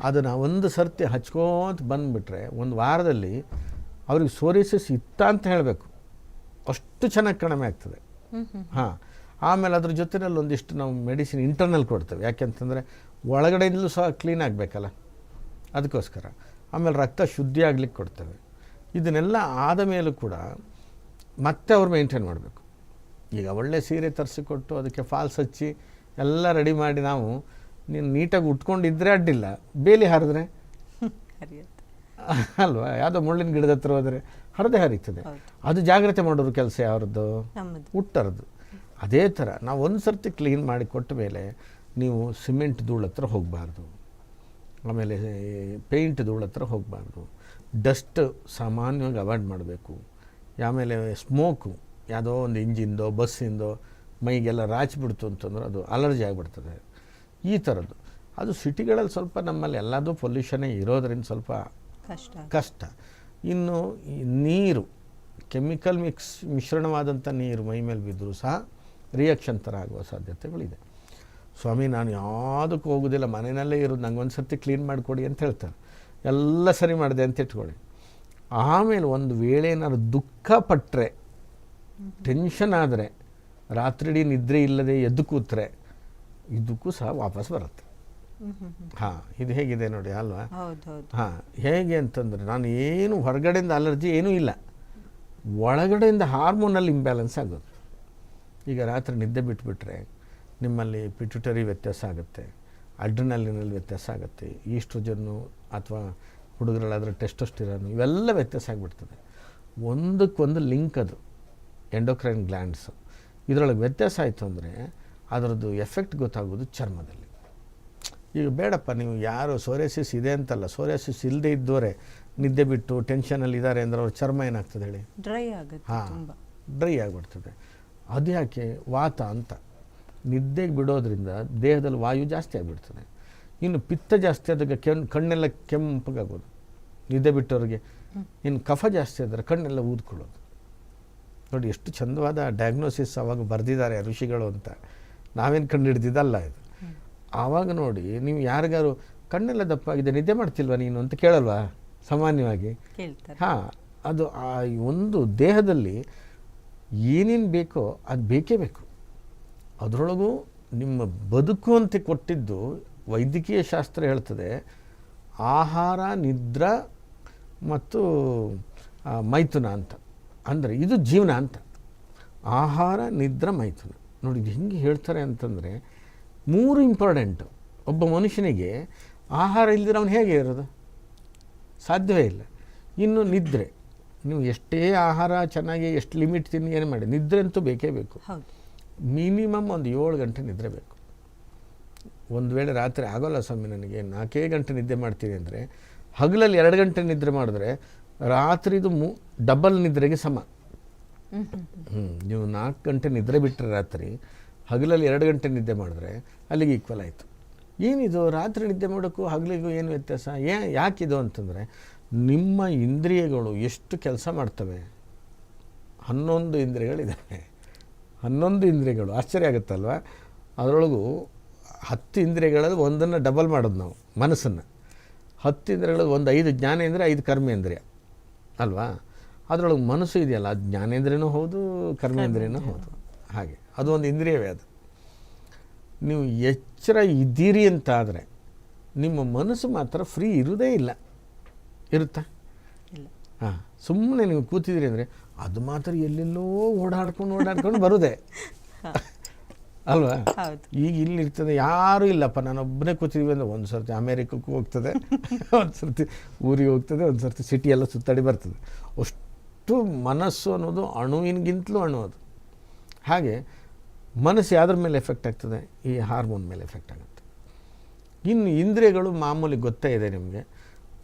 B: ಅದನ್ನು ಒಂದು ಸರ್ತಿ ಹಚ್ಕೋತ ಬಂದುಬಿಟ್ರೆ ಒಂದು ವಾರದಲ್ಲಿ ಅವ್ರಿಗೆ ಸೋರಿಸಿಸ್ ಇತ್ತ ಅಂತ ಹೇಳಬೇಕು. ಅಷ್ಟು ಚೆನ್ನಾಗಿ ಕಡಿಮೆ ಆಗ್ತದೆ. ಹಾಂ. ಆಮೇಲೆ ಅದ್ರ ಜೊತೆಯಲ್ಲಿ ಒಂದಿಷ್ಟು ನಾವು ಮೆಡಿಸಿನ್ ಇಂಟರ್ನಲ್ ಕೊಡ್ತೇವೆ. ಯಾಕೆಂತಂದರೆ ಒಳಗಡೆಯಿಂದಲೂ ಸಹ ಕ್ಲೀನ್ ಆಗಬೇಕಲ್ಲ. ಅದಕ್ಕೋಸ್ಕರ. ಆಮೇಲೆ ರಕ್ತ ಶುದ್ಧಿ ಆಗ್ಲಿಕ್ಕೆ ಕೊಡ್ತೇವೆ. ಇದನ್ನೆಲ್ಲ ಆದ ಮೇಲೂ ಕೂಡ ಮತ್ತೆ ಅವ್ರು ಮೇಂಟೈನ್ ಮಾಡಬೇಕು. ಈಗ ಒಳ್ಳೆ ಸೀರೆ ತರಿಸಿಕೊಟ್ಟು ಅದಕ್ಕೆ ಫಾಲ್ಸ್ ಹಚ್ಚಿ ಎಲ್ಲ ರೆಡಿ ಮಾಡಿ ನಾವು ನೀನು ನೀಟಾಗಿ ಉಟ್ಕೊಂಡಿದ್ರೆ ಅಡ್ಡಿಲ್ಲ. ಬೇಲಿ ಹರಿದ್ರೆ? ಅಲ್ವಾ? ಯಾವುದೋ ಮುಳ್ಳಿನ ಗಿಡದ ಹತ್ರ ಹೋದರೆ ಹರಿದೇ ಹರಿತದೆ ಅದು ಜಾಗ್ರತೆ ಮಾಡೋರು ಕೆಲಸ
A: ಯಾರದ್ದು
B: ಹುಟ್ಟರದು ಅದೇ ಥರ ನಾವು ಒಂದು ಸರ್ತಿ ಕ್ಲೀನ್ ಮಾಡಿ ಕೊಟ್ಟ ಮೇಲೆ ನೀವು ಸಿಮೆಂಟ್ ಧೂಳು ಹತ್ರ ಹೋಗಬಾರ್ದು. ಆಮೇಲೆ ಪೇಂಟ್ ಧೂಳು ಹತ್ರ ಹೋಗಬಾರ್ದು. ಡಸ್ಟ್ ಸಾಮಾನ್ಯವಾಗಿ ಅವಾಯ್ಡ್ ಮಾಡಬೇಕು. ಆಮೇಲೆ ಸ್ಮೋಕು ಯಾವುದೋ ಒಂದು ಇಂಜಿಂದೋ ಬಸ್ಸಿಂದೋ ಮೈಗೆಲ್ಲ ರಾಚಿಬಿಡ್ತು ಅಂತಂದ್ರೆ ಅದು ಅಲರ್ಜಿ ಆಗಿಬಿಡ್ತದೆ. ಈ ಥರದ್ದು. ಅದು ಸಿಟಿಗಳಲ್ಲಿ ಸ್ವಲ್ಪ ನಮ್ಮಲ್ಲಿ ಎಲ್ಲದೂ ಪೊಲ್ಯೂಷನೇ ಇರೋದ್ರಿಂದ ಸ್ವಲ್ಪ
A: ಕಷ್ಟ.
B: ಕಷ್ಟ. ಇನ್ನು ನೀರು ಕೆಮಿಕಲ್ ಮಿಕ್ಸ್ ಮಿಶ್ರಣವಾದಂಥ ನೀರು ಮೈ ಮೇಲೆ ಬಿದ್ದರೂ ಸಹ ರಿಯಾಕ್ಷನ್ ಥರ ಆಗುವ ಸಾಧ್ಯತೆಗಳಿದೆ. ಸ್ವಾಮಿ ನಾನು ಯಾವುದಕ್ಕೂ ಹೋಗೋದಿಲ್ಲ. ಮನೆಯಲ್ಲೇ ಇರೋದು ನಂಗೆ ಒಂದು ಸರ್ತಿ ಕ್ಲೀನ್ ಮಾಡಿಕೊಡಿ ಅಂತ ಹೇಳ್ತಾರೆ. ಎಲ್ಲ ಸರಿ ಮಾಡಿದೆ ಅಂತ ಇಟ್ಕೊಳ್ಳಿ. ಆಮೇಲೆ ಒಂದು ವೇಳೆ ಏನಾದ್ರು ದುಃಖ ಪಟ್ಟರೆ ಟೆನ್ಷನ್ ಆದರೆ ರಾತ್ರಿಡೀ ನಿದ್ರೆ ಇಲ್ಲದೆ ಎದ್ದು ಕೂತ್ರೆ ಇದಕ್ಕೂ ಸಹ ವಾಪಸ್ ಬರುತ್ತೆ. ಹಾಂ ಇದು ಹೇಗಿದೆ ನೋಡಿ ಅಲ್ವಾ? ಹಾಂ ಹೇಗೆ ಅಂತಂದರೆ ನಾನು ಏನು ಹೊರಗಡೆಯಿಂದ ಅಲರ್ಜಿ ಏನೂ ಇಲ್ಲ. ಒಳಗಡೆಯಿಂದ ಹಾರ್ಮೋನಲ್ಲಿ ಇಂಬ್ಯಾಲೆನ್ಸ್ ಆಗೋದು. ಈಗ ರಾತ್ರಿ ನಿದ್ದೆ ಬಿಟ್ಬಿಟ್ರೆ ನಿಮ್ಮಲ್ಲಿ ಪಿಟ್ಯುಟರಿ ವ್ಯತ್ಯಾಸ ಆಗುತ್ತೆ ಅಡ್ರಿನಲ್ಲಿನಲ್ಲಿ ವ್ಯತ್ಯಾಸ ಆಗುತ್ತೆ ಈಸ್ಟ್ರೋಜನ್ನು ಅಥವಾ ಹುಡುಗರಲ್ಲಾದರೆ ಟೆಸ್ಟೋಸ್ಟಿರನು ಇವೆಲ್ಲ ವ್ಯತ್ಯಾಸ ಆಗಿಬಿಡ್ತದೆ. ಒಂದಕ್ಕೊಂದು ಲಿಂಕ್ ಅದು ಎಂಡೋಕ್ರೈನ್ ಗ್ಲ್ಯಾಂಡ್ಸು ಇದರೊಳಗೆ ವ್ಯತ್ಯಾಸ ಆಯಿತು ಅಂದರೆ ಅದರದ್ದು ಎಫೆಕ್ಟ್ ಗೊತ್ತಾಗೋದು ಚರ್ಮದಲ್ಲಿ. ಈಗ ಬೇಡಪ್ಪ ನೀವು ಯಾರು ಸೋರೆಸಿಸ್ ಇದೆ ಅಂತಲ್ಲ ಸೋರೆಸಿಸ್ ಇಲ್ಲದೆ ಇದ್ದವರೆ ನಿದ್ದೆ ಬಿಟ್ಟು ಟೆನ್ಷನಲ್ಲಿ ಇದ್ದಾರೆ ಅಂದರೆ ಅವ್ರ ಚರ್ಮ ಏನಾಗ್ತದೆ ಹೇಳಿ?
A: ಡ್ರೈ ಆಗುತ್ತೆ
B: ಹಾಂ ಡ್ರೈ ಆಗಿಬಿಡ್ತದೆ. ಅದು ಯಾಕೆ? ವಾತ ಅಂತ. ನಿದ್ದೆಗೆ ಬಿಡೋದ್ರಿಂದ ದೇಹದಲ್ಲಿ ವಾಯು ಜಾಸ್ತಿ ಆಗಿಬಿಡ್ತದೆ. ಇನ್ನು ಪಿತ್ತ ಜಾಸ್ತಿ ಆದಾಗ ಕೆಣ್ ಕಣ್ಣೆಲ್ಲ ಕೆಂಪಗಾಗೋದು ನಿದ್ದೆ ಬಿಟ್ಟವ್ರಿಗೆ ಇನ್ನು ಕಫ ಜಾಸ್ತಿ ಆದರೆ ಕಣ್ಣೆಲ್ಲ ಊದ್ಕೊಳ್ಳೋದು. ನೋಡಿ ಎಷ್ಟು ಚಂದವಾದ ಡಯಾಗ್ನೋಸಿಸ್ ಅವಾಗ ಬರೆದಿದ್ದಾರೆ ಋಷಿಗಳು ಅಂತ. ನಾವೇನು ಕಂಡು ಹಿಡ್ದಿದ್ದಲ್ಲ ಇದು ಆವಾಗ ನೋಡಿ ನೀವು ಯಾರಿಗಾರು ಕಣ್ಣೆಲ್ಲ ದಪ್ಪಾಗಿದೆ ನಿದ್ದೆ ಮಾಡ್ತಿಲ್ವಾ ನೀನು ಅಂತ ಕೇಳಲ್ವಾ? ಸಾಮಾನ್ಯವಾಗಿ. ಹಾಂ ಅದು ಆ ಒಂದು ದೇಹದಲ್ಲಿ ಏನೇನು ಬೇಕೋ ಅದು ಬೇಕೇ ಬೇಕು. ಅದರೊಳಗೂ ನಿಮ್ಮ ಬದುಕು ಅಂತ ಕೊಟ್ಟಿದ್ದು ವೈದ್ಯಕೀಯ ಶಾಸ್ತ್ರ ಹೇಳ್ತದೆ ಆಹಾರ ನಿದ್ರ ಮತ್ತು ಮೈಥುನ ಅಂತ. ಅಂದರೆ ಇದು ಜೀವನ ಅಂತ. ಆಹಾರ ನಿದ್ರ ಮೈಥುನ. ನೋಡಿ ಇದು ಹೆಂಗೆ ಹೇಳ್ತಾರೆ ಅಂತಂದರೆ ಮೂರು ಇಂಪಾರ್ಟೆಂಟು. ಒಬ್ಬ ಮನುಷ್ಯನಿಗೆ ಆಹಾರ ಇಲ್ದಿರ ಅವನು ಹೇಗೆ ಇರೋದು? ಸಾಧ್ಯವೇ ಇಲ್ಲ. ಇನ್ನು ನಿದ್ರೆ. ನೀವು ಎಷ್ಟೇ ಆಹಾರ ಚೆನ್ನಾಗಿ ಎಷ್ಟು ಲಿಮಿಟ್ ತಿನ್ನಿ ಏನು ಮಾಡಿ. ನಿದ್ರೆ ಅಂತೂ ಬೇಕೇ ಬೇಕು. ಮಿನಿಮಮ್ ಒಂದು ಏಳು ಗಂಟೆ ನಿದ್ರೆ ಬೇಕು. ಒಂದು ವೇಳೆ ರಾತ್ರಿ ಆಗೋಲ್ಲ ಸ್ವಾಮಿ ನನಗೆ ನಾಲ್ಕೇ ಗಂಟೆ ನಿದ್ದೆ ಮಾಡ್ತೀನಿ ಅಂದರೆ ಹಗಲಲ್ಲಿ ಎರಡು ಗಂಟೆ ನಿದ್ರೆ ಮಾಡಿದ್ರೆ ರಾತ್ರಿದು ಮು ಡಬಲ್ ನಿದ್ರೆಗೆ ಸಮ. ಹ್ಞೂ ನೀವು ನಾಲ್ಕು ಗಂಟೆ ನಿದ್ರೆ ಬಿಟ್ಟರೆ ರಾತ್ರಿ ಹಗಲಲ್ಲಿ ಎರಡು ಗಂಟೆ ನಿದ್ದೆ ಮಾಡಿದ್ರೆ ಅಲ್ಲಿಗೆ ಈಕ್ವಲ್ ಆಯಿತು. ಏನಿದು? ರಾತ್ರಿ ನಿದ್ದೆ ಮಾಡೋಕ್ಕೂ ಹಗಲಿಗೂ ಏನು ವ್ಯತ್ಯಾಸ? ಏ, ಯಾಕಿದು ಅಂತಂದರೆ ನಿಮ್ಮ ಇಂದ್ರಿಯಗಳು ಎಷ್ಟು ಕೆಲಸ ಮಾಡ್ತವೆ? ಹನ್ನೊಂದು ಇಂದ್ರಿಯಗಳಿದ್ದಾವೆ ಹನ್ನೊಂದು ಇಂದ್ರಿಯಗಳು. ಆಶ್ಚರ್ಯ ಆಗುತ್ತಲ್ವ? ಅದರೊಳಗೂ ಹತ್ತು ಇಂದ್ರಿಯಗಳಲ್ಲಿ ಒಂದನ್ನು ಡಬಲ್ ಮಾಡೋದು ನಾವು ಮನಸ್ಸನ್ನು. ಹತ್ತು ಇಂದ್ರಿಯಗಳಲ್ಲಿ ಒಂದು ಐದು ಜ್ಞಾನೇಂದ್ರ ಐದು ಕರ್ಮೇಂದ್ರಿಯ. ಅಲ್ವಾ? ಅದರೊಳಗೆ ಮನಸ್ಸು ಇದೆಯಲ್ಲ ಅದು ಜ್ಞಾನೇಂದ್ರಿಯೂ ಹೌದು ಕರ್ಮೇಂದ್ರಿಯೂ ಹೌದು. ಹಾಗೆ ಅದು ಒಂದು ಇಂದ್ರಿಯವೇ ಅದು. ನೀವು ಎಚ್ಚರ ಇದ್ದೀರಿ ಅಂತಾದರೆ ನಿಮ್ಮ ಮನಸ್ಸು ಮಾತ್ರ ಫ್ರೀ ಇರುವುದೇ ಇಲ್ಲ. ಇರುತ್ತಾ? ಹಾಂ ಸುಮ್ಮನೆ ನೀವು ಕೂತಿದ್ರಿ ಅಂದರೆ ಅದು ಮಾತ್ರ ಎಲ್ಲೆಲ್ಲೋ ಓಡಾಡ್ಕೊಂಡು ಓಡಾಡ್ಕೊಂಡು ಬರುದೇ. ಅಲ್ವಾ? ಈಗ ಇಲ್ಲಿ ಇರ್ತದೆ ಯಾರೂ ಇಲ್ಲಪ್ಪ. ನಾನು ಒಬ್ಬನೇ ಕೂತಿದ್ವಿ ಅಂದರೆ ಒಂದು ಸರ್ತಿ ಅಮೇರಿಕಕ್ಕೂ ಹೋಗ್ತದೆ *laughs* ಒಂದು ಸರ್ತಿ ಊರಿಗೆ ಹೋಗ್ತದೆ ಒಂದು ಸರ್ತಿ ಸಿಟಿ ಎಲ್ಲ ಸುತ್ತಾಡಿ ಬರ್ತದೆ. ಅಷ್ಟು ಮನಸ್ಸು ಅನ್ನೋದು ಅಣುವಿನಗಿಂತಲೂ ಅಣು ಅದು. ಹಾಗೆ ಮನಸ್ಸು ಯಾವುದ್ರ ಮೇಲೆ ಎಫೆಕ್ಟ್ ಆಗ್ತದೆ? ಈ ಹಾರ್ಮೋನ್ ಮೇಲೆ ಎಫೆಕ್ಟ್ ಆಗುತ್ತೆ. ಇನ್ನು ಇಂದ್ರಿಯಗಳು ಮಾಮೂಲಿ ಗೊತ್ತೇ ಇದೆ ನಿಮಗೆ.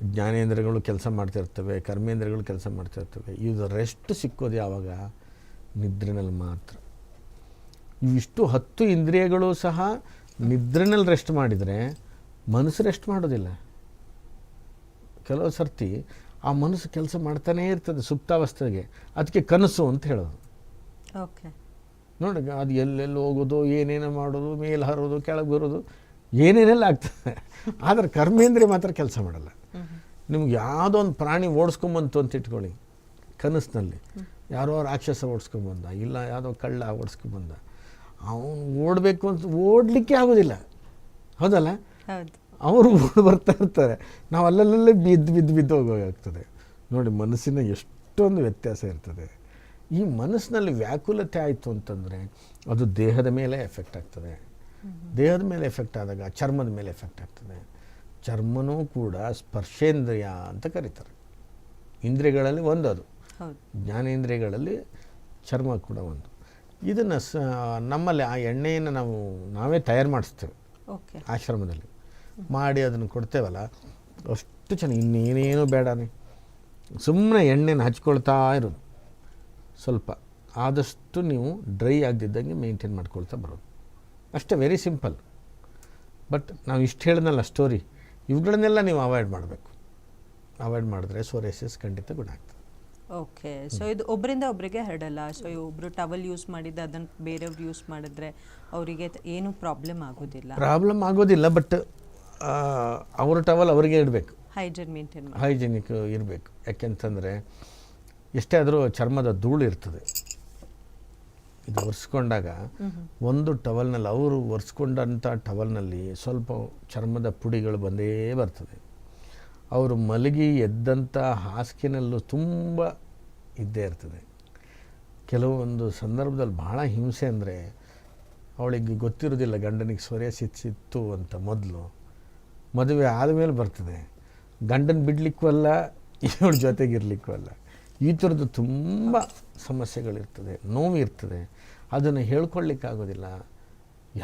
B: ಜ್ಞಾನೇಂದ್ರಿಯಗಳು ಕೆಲಸ ಮಾಡ್ತಿರ್ತವೆ, ಕರ್ಮೇಂದ್ರಿಯಗಳು ಕೆಲಸ ಮಾಡ್ತಿರ್ತವೆ. ಇದು ರೆಸ್ಟ್ ಸಿಕ್ಕೋದು ಯಾವಾಗ? ನಿದ್ರೆನಲ್ಲಿ ಮಾತ್ರ. ಇವಿಷ್ಟು ಹತ್ತು ಇಂದ್ರಿಯಗಳು ಸಹ ನಿದ್ರೆನಲ್ಲಿ ರೆಸ್ಟ್ ಮಾಡಿದರೆ ಮನಸ್ಸು ರೆಸ್ಟ್ ಮಾಡೋದಿಲ್ಲ. ಕೆಲವು ಸರ್ತಿ ಆ ಮನಸ್ಸು ಕೆಲಸ ಮಾಡ್ತಾನೇ ಇರ್ತದೆ ಸುಪ್ತಾವಸ್ಥೆಗೆ. ಅದಕ್ಕೆ ಕನಸು ಅಂತ ಹೇಳೋದು.
A: ಓಕೆ.
B: ನೋಡಿ ಅದು ಎಲ್ಲೆಲ್ಲಿ ಹೋಗೋದು ಏನೇನು ಮಾಡೋದು ಮೇಲೆ ಹರೋದು ಕೆಳಗೆ ಬರೋದು ಏನೇನೆಲ್ಲ ಆಗ್ತದೆ. ಆದರೆ ಕರ್ಮೇಂದ್ರಿಯ ಮಾತ್ರ ಕೆಲಸ ಮಾಡಲ್ಲ. ನಿಮ್ಗೆ ಯಾವುದೋ ಒಂದು ಪ್ರಾಣಿ ಓಡಿಸ್ಕೊಂಬಂತು ಅಂತ ಇಟ್ಕೊಳ್ಳಿ ಕನಸಿನಲ್ಲಿ. ಯಾರೋ ರಾಕ್ಷಸ ಓಡಿಸ್ಕೊಂಬಂದ ಇಲ್ಲ ಯಾವುದೋ ಕಳ್ಳ ಓಡಿಸ್ಕೊಂಬಂದ ಅವನು ಓಡಬೇಕು ಅಂತ ಓಡಲಿಕ್ಕೆ ಆಗೋದಿಲ್ಲ. ಹೌದಲ್ಲ?
A: ಹೌದು.
B: ಅವರು ಬರ್ತಾ ಇರ್ತಾರೆ. ನಾವು ಅಲ್ಲಲ್ಲೇ ಬಿದ್ದು ಬಿದ್ದು ಬಿದ್ದು ಹೋಗೋಗಾಗ್ತದೆ ನೋಡಿ ಮನಸ್ಸಿನ ಎಷ್ಟೊಂದು ವ್ಯತ್ಯಾಸ ಇರ್ತದೆ. ಈ ಮನಸ್ಸಿನಲ್ಲಿ ವ್ಯಾಕುಲತೆ ಆಯಿತು ಅಂತಂದರೆ ಅದು ದೇಹದ ಮೇಲೆ ಎಫೆಕ್ಟ್ ಆಗ್ತದೆ. ದೇಹದ ಮೇಲೆ ಎಫೆಕ್ಟ್ ಆದಾಗ ಚರ್ಮದ ಮೇಲೆ ಎಫೆಕ್ಟ್ ಆಗ್ತದೆ. ಚರ್ಮನೂ ಕೂಡ ಸ್ಪರ್ಶೇಂದ್ರಿಯ ಅಂತ ಕರೀತಾರೆ. ಇಂದ್ರಿಯಗಳಲ್ಲಿ ಒಂದು ಅದು ಜ್ಞಾನೇಂದ್ರಿಯಗಳಲ್ಲಿ ಚರ್ಮ ಕೂಡ ಒಂದು. ಇದನ್ನು ಸ ನಮ್ಮಲ್ಲಿ ಆ ಎಣ್ಣೆಯನ್ನು ನಾವು ನಾವೇ ತಯಾರು ಮಾಡಿಸ್ತೇವೆ.
A: ಓಕೆ.
B: ಆಶ್ರಮದಲ್ಲಿ. ಮಾಡಿ ಅದನ್ನು ಕೊಡ್ತೇವಲ್ಲ? ಅಷ್ಟು ಚೆನ್ನಾಗಿ ಇನ್ನೇನೇನು ಬೇಡನೇ ಸುಮ್ಮನೆ ಎಣ್ಣೆನ ಹಚ್ಕೊಳ್ತಾ ಇರೋದು ಸ್ವಲ್ಪ. ಆದಷ್ಟು ನೀವು ಡ್ರೈ ಆಗದಿದ್ದಂಗೆ ಮೇಂಟೈನ್ ಮಾಡ್ಕೊಳ್ತಾ ಬರೋದು. ಅಷ್ಟೇ ವೆರಿ ಸಿಂಪಲ್ ಬಟ್ ನಾವು ಇಷ್ಟು ಹೇಳಿದ್ನಲ್ಲ ಸ್ಟೋರಿ ಇವುಗಳನ್ನೆಲ್ಲ ನೀವು ಅವಾಯ್ಡ್ ಮಾಡಬೇಕು. ಅವಾಯ್ಡ್ ಮಾಡಿದ್ರೆ ಸೋರೇಸಿಸ್ ಖಂಡಿತ ಗುಣ ಆಗ್ತದೆ.
A: ಓಕೆ ಸೊ ಇದು ಒಬ್ಬರಿಂದ ಒಬ್ಬರಿಗೆ ಹರಡಲ್ಲ. ಸೊ ಒಬ್ಬರು ಟವಲ್ ಯೂಸ್ ಮಾಡಿದ್ದ ಅದನ್ನು ಬೇರೆಯವ್ರು ಯೂಸ್ ಮಾಡಿದ್ರೆ ಅವರಿಗೆ ಏನು ಪ್ರಾಬ್ಲಮ್ ಆಗೋದಿಲ್ಲ.
B: ಪ್ರಾಬ್ಲಮ್ ಆಗೋದಿಲ್ಲ ಬಟ್ ಅವ್ರ ಟವಲ್ ಅವರಿಗೆ ಇಡಬೇಕು.
A: ಹೈಜೀನ್ ಮೇಂಟೈನ್
B: ಹೈಜಿನಿಕ್ ಇರಬೇಕು. ಯಾಕೆಂತಂದರೆ ಎಷ್ಟೇ ಆದರೂ ಚರ್ಮದ ಧೂಳು ಇರ್ತದೆ. ಇದು ಒರೆಸ್ಕೊಂಡಾಗ ಒಂದು ಟವಲ್ನಲ್ಲಿ ಅವರು ಒರೆಸ್ಕೊಂಡಂಥ ಟವಲ್ನಲ್ಲಿ ಸ್ವಲ್ಪ ಚರ್ಮದ ಪುಡಿಗಳು ಬಂದೇ ಬರ್ತದೆ. ಅವರು ಮಲಗಿ ಎದ್ದಂಥ ಹಾಸಿಗೆನಲ್ಲೂ ತುಂಬ ಇದ್ದೇ ಇರ್ತದೆ. ಕೆಲವೊಂದು ಸಂದರ್ಭದಲ್ಲಿ ಭಾಳ ಹಿಂಸೆ ಅಂದರೆ ಅವಳಿಗೆ ಗೊತ್ತಿರೋದಿಲ್ಲ ಗಂಡನಿಗೆ ಸಿತ್ತು ಅಂತ ಮೊದಲು. ಮದುವೆ ಆದಮೇಲೆ ಬರ್ತದೆ. ಗಂಡನ ಬಿಡಲಿಕ್ಕೂ ಅಲ್ಲ ಇವಳ ಜೊತೆಗಿರ್ಲಿಕ್ಕೂ ಅಲ್ಲ ಈ ಥರದ್ದು ತುಂಬ ಸಮಸ್ಯೆಗಳಿರ್ತದೆ ನೋವು ಇರ್ತದೆ ಅದನ್ನು ಹೇಳ್ಕೊಳ್ಳಿಕ್ಕಾಗೋದಿಲ್ಲ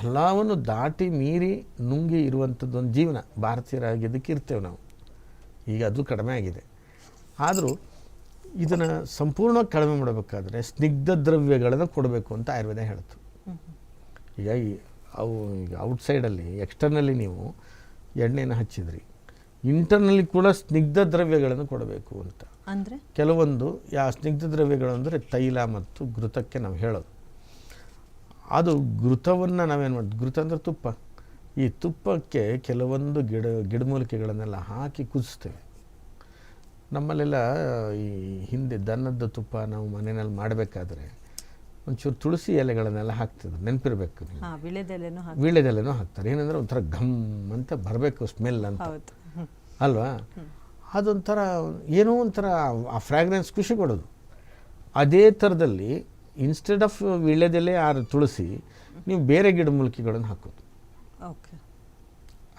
B: ಎಲ್ಲವನ್ನು ದಾಟಿ ಮೀರಿ ನುಂಗಿ ಇರುವಂಥದ್ದೊಂದು ಜೀವನ ಭಾರತೀಯರಾಗಿದ್ದಕ್ಕೆ ಇರ್ತೇವೆ ನಾವು. ಈಗ ಅದು ಕಡಿಮೆ ಆಗಿದೆ. ಆದರೂ ಇದನ್ನು ಸಂಪೂರ್ಣ ಕಡಿಮೆ ಮಾಡಬೇಕಾದ್ರೆ ಸ್ನಿಗ್ಧ ದ್ರವ್ಯಗಳನ್ನು ಕೊಡಬೇಕು ಅಂತ ಆಯುರ್ವೇದ ಹೇಳ್ತು. ಈಗ ಅವು ಈಗ ಔಟ್ಸೈಡಲ್ಲಿ ಎಕ್ಸ್ಟರ್ನಲ್ಲಿ ನೀವು ಎಣ್ಣೆನ ಹಚ್ಚಿದ್ರಿ. ಇಂಟರ್ನಲ್ಲಿ ಕೂಡ ಸ್ನಿಗ್ಧ ದ್ರವ್ಯಗಳನ್ನು ಕೊಡಬೇಕು ಅಂತ.
A: ಅಂದರೆ?
B: ಕೆಲವೊಂದು ಯಾ ಸ್ನಿಗ್ಧ ದ್ರವ್ಯಗಳು ಅಂದರೆ ತೈಲ ಮತ್ತು ಘೃತಕ್ಕೆ ನಾವು ಹೇಳೋದು. ಅದು ಘೃತವನ್ನು ನಾವೇನು ಮಾಡ್ತೀವಿ ಘೃತ ಅಂದರೆ ತುಪ್ಪ. ಈ ತುಪ್ಪಕ್ಕೆ ಕೆಲವೊಂದು ಗಿಡ ಗಿಡಮೂಲಿಕೆಗಳನ್ನೆಲ್ಲ ಹಾಕಿ ಕುದಿಸ್ತೇವೆ. ನಮ್ಮಲ್ಲೆಲ್ಲ ಈ ಹಿಂದೆ ದನದ ತುಪ್ಪ ನಾವು ಮನೆಯಲ್ಲಿ ಮಾಡಬೇಕಾದ್ರೆ ಒಂಚೂರು ತುಳಸಿ ಎಲೆಗಳನ್ನೆಲ್ಲ ಹಾಕ್ತಿದ್ರು ನೆನಪಿರ್ಬೇಕು ವೀಳ್ಯದೆಲೆನೂ ಹಾಕ್ತಾರೆ. ಏನಂದ್ರೆ ಒಂಥರ ಘಮ್ ಅಂತ ಬರಬೇಕು ಸ್ಮೆಲ್ ಅಂತ. ಅಲ್ವಾ? ಅದೊಂಥರ ಏನೋ ಒಂಥರ ಆ ಫ್ರ್ಯಾಗ್ರೆನ್ಸ್ ಖುಷಿ ಕೊಡೋದು. ಅದೇ ಥರದಲ್ಲಿ ಇನ್ಸ್ಟೆಡ್ ಆಫ್ ವೀಳ್ಯದೆಲೆ ಆ ತುಳಸಿ ನೀವು ಬೇರೆ ಗಿಡಮೂಲಿಕೆಗಳನ್ನು ಹಾಕೋದು.
A: ಓಕೆ.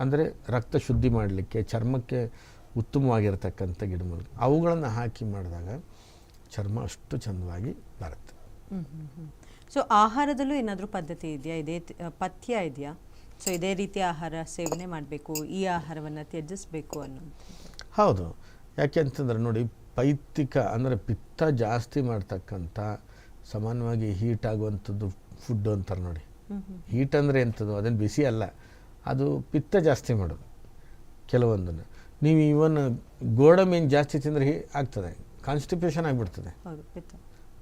B: ಅಂದರೆ ರಕ್ತ ಶುದ್ಧಿ ಮಾಡಲಿಕ್ಕೆ ಚರ್ಮಕ್ಕೆ ಉತ್ತಮವಾಗಿರ್ತಕ್ಕಂಥ ಗಿಡಮೂಲಿಕೆ ಅವುಗಳನ್ನು ಹಾಕಿ ಮಾಡಿದಾಗ ಚರ್ಮ ಅಷ್ಟು ಚೆಂದವಾಗಿ ಬರುತ್ತೆ.
A: ಸೊ ಆಹಾರದಲ್ಲೂ ಏನಾದರೂ ಪದ್ಧತಿ ಇದೆಯಾ? ಇದೇ ಪಥ್ಯ ಇದೆಯಾ? ಸೊ ಇದೇ ರೀತಿ ಆಹಾರ ಸೇವನೆ ಮಾಡಬೇಕು ಈ ಆಹಾರವನ್ನು ತ್ಯಜಿಸಬೇಕು ಅನ್ನೋದು
B: ಹೌದು. ಯಾಕೆ ಅಂತಂದ್ರೆ ನೋಡಿ ಪೈತಿಕ ಅಂದರೆ ಪಿತ್ತ ಜಾಸ್ತಿ ಮಾಡ್ತಕ್ಕಂಥ ಸಾಮಾನ್ಯವಾಗಿ ಹೀಟ್ ಆಗುವಂಥದ್ದು ಫುಡ್ ಅಂತಾರೆ ನೋಡಿ. ಹೀಟ್ ಅಂದರೆ ಎಂಥದ್ದು ಅದೇನು ಬಿಸಿ ಅಲ್ಲ. ಅದು ಪಿತ್ತ ಜಾಸ್ತಿ ಮಾಡೋದು. ಕೆಲವೊಂದನ್ನು. ನೀವು ಇವನ್ ಗೋಡಂಬಿನ ಜಾಸ್ತಿ ತಿಂದರೆ ಹೀ ಆಗ್ತದೆ. ಕಾನ್ಸ್ಟಿಪೇಷನ್ ಆಗಿಬಿಡ್ತದೆ.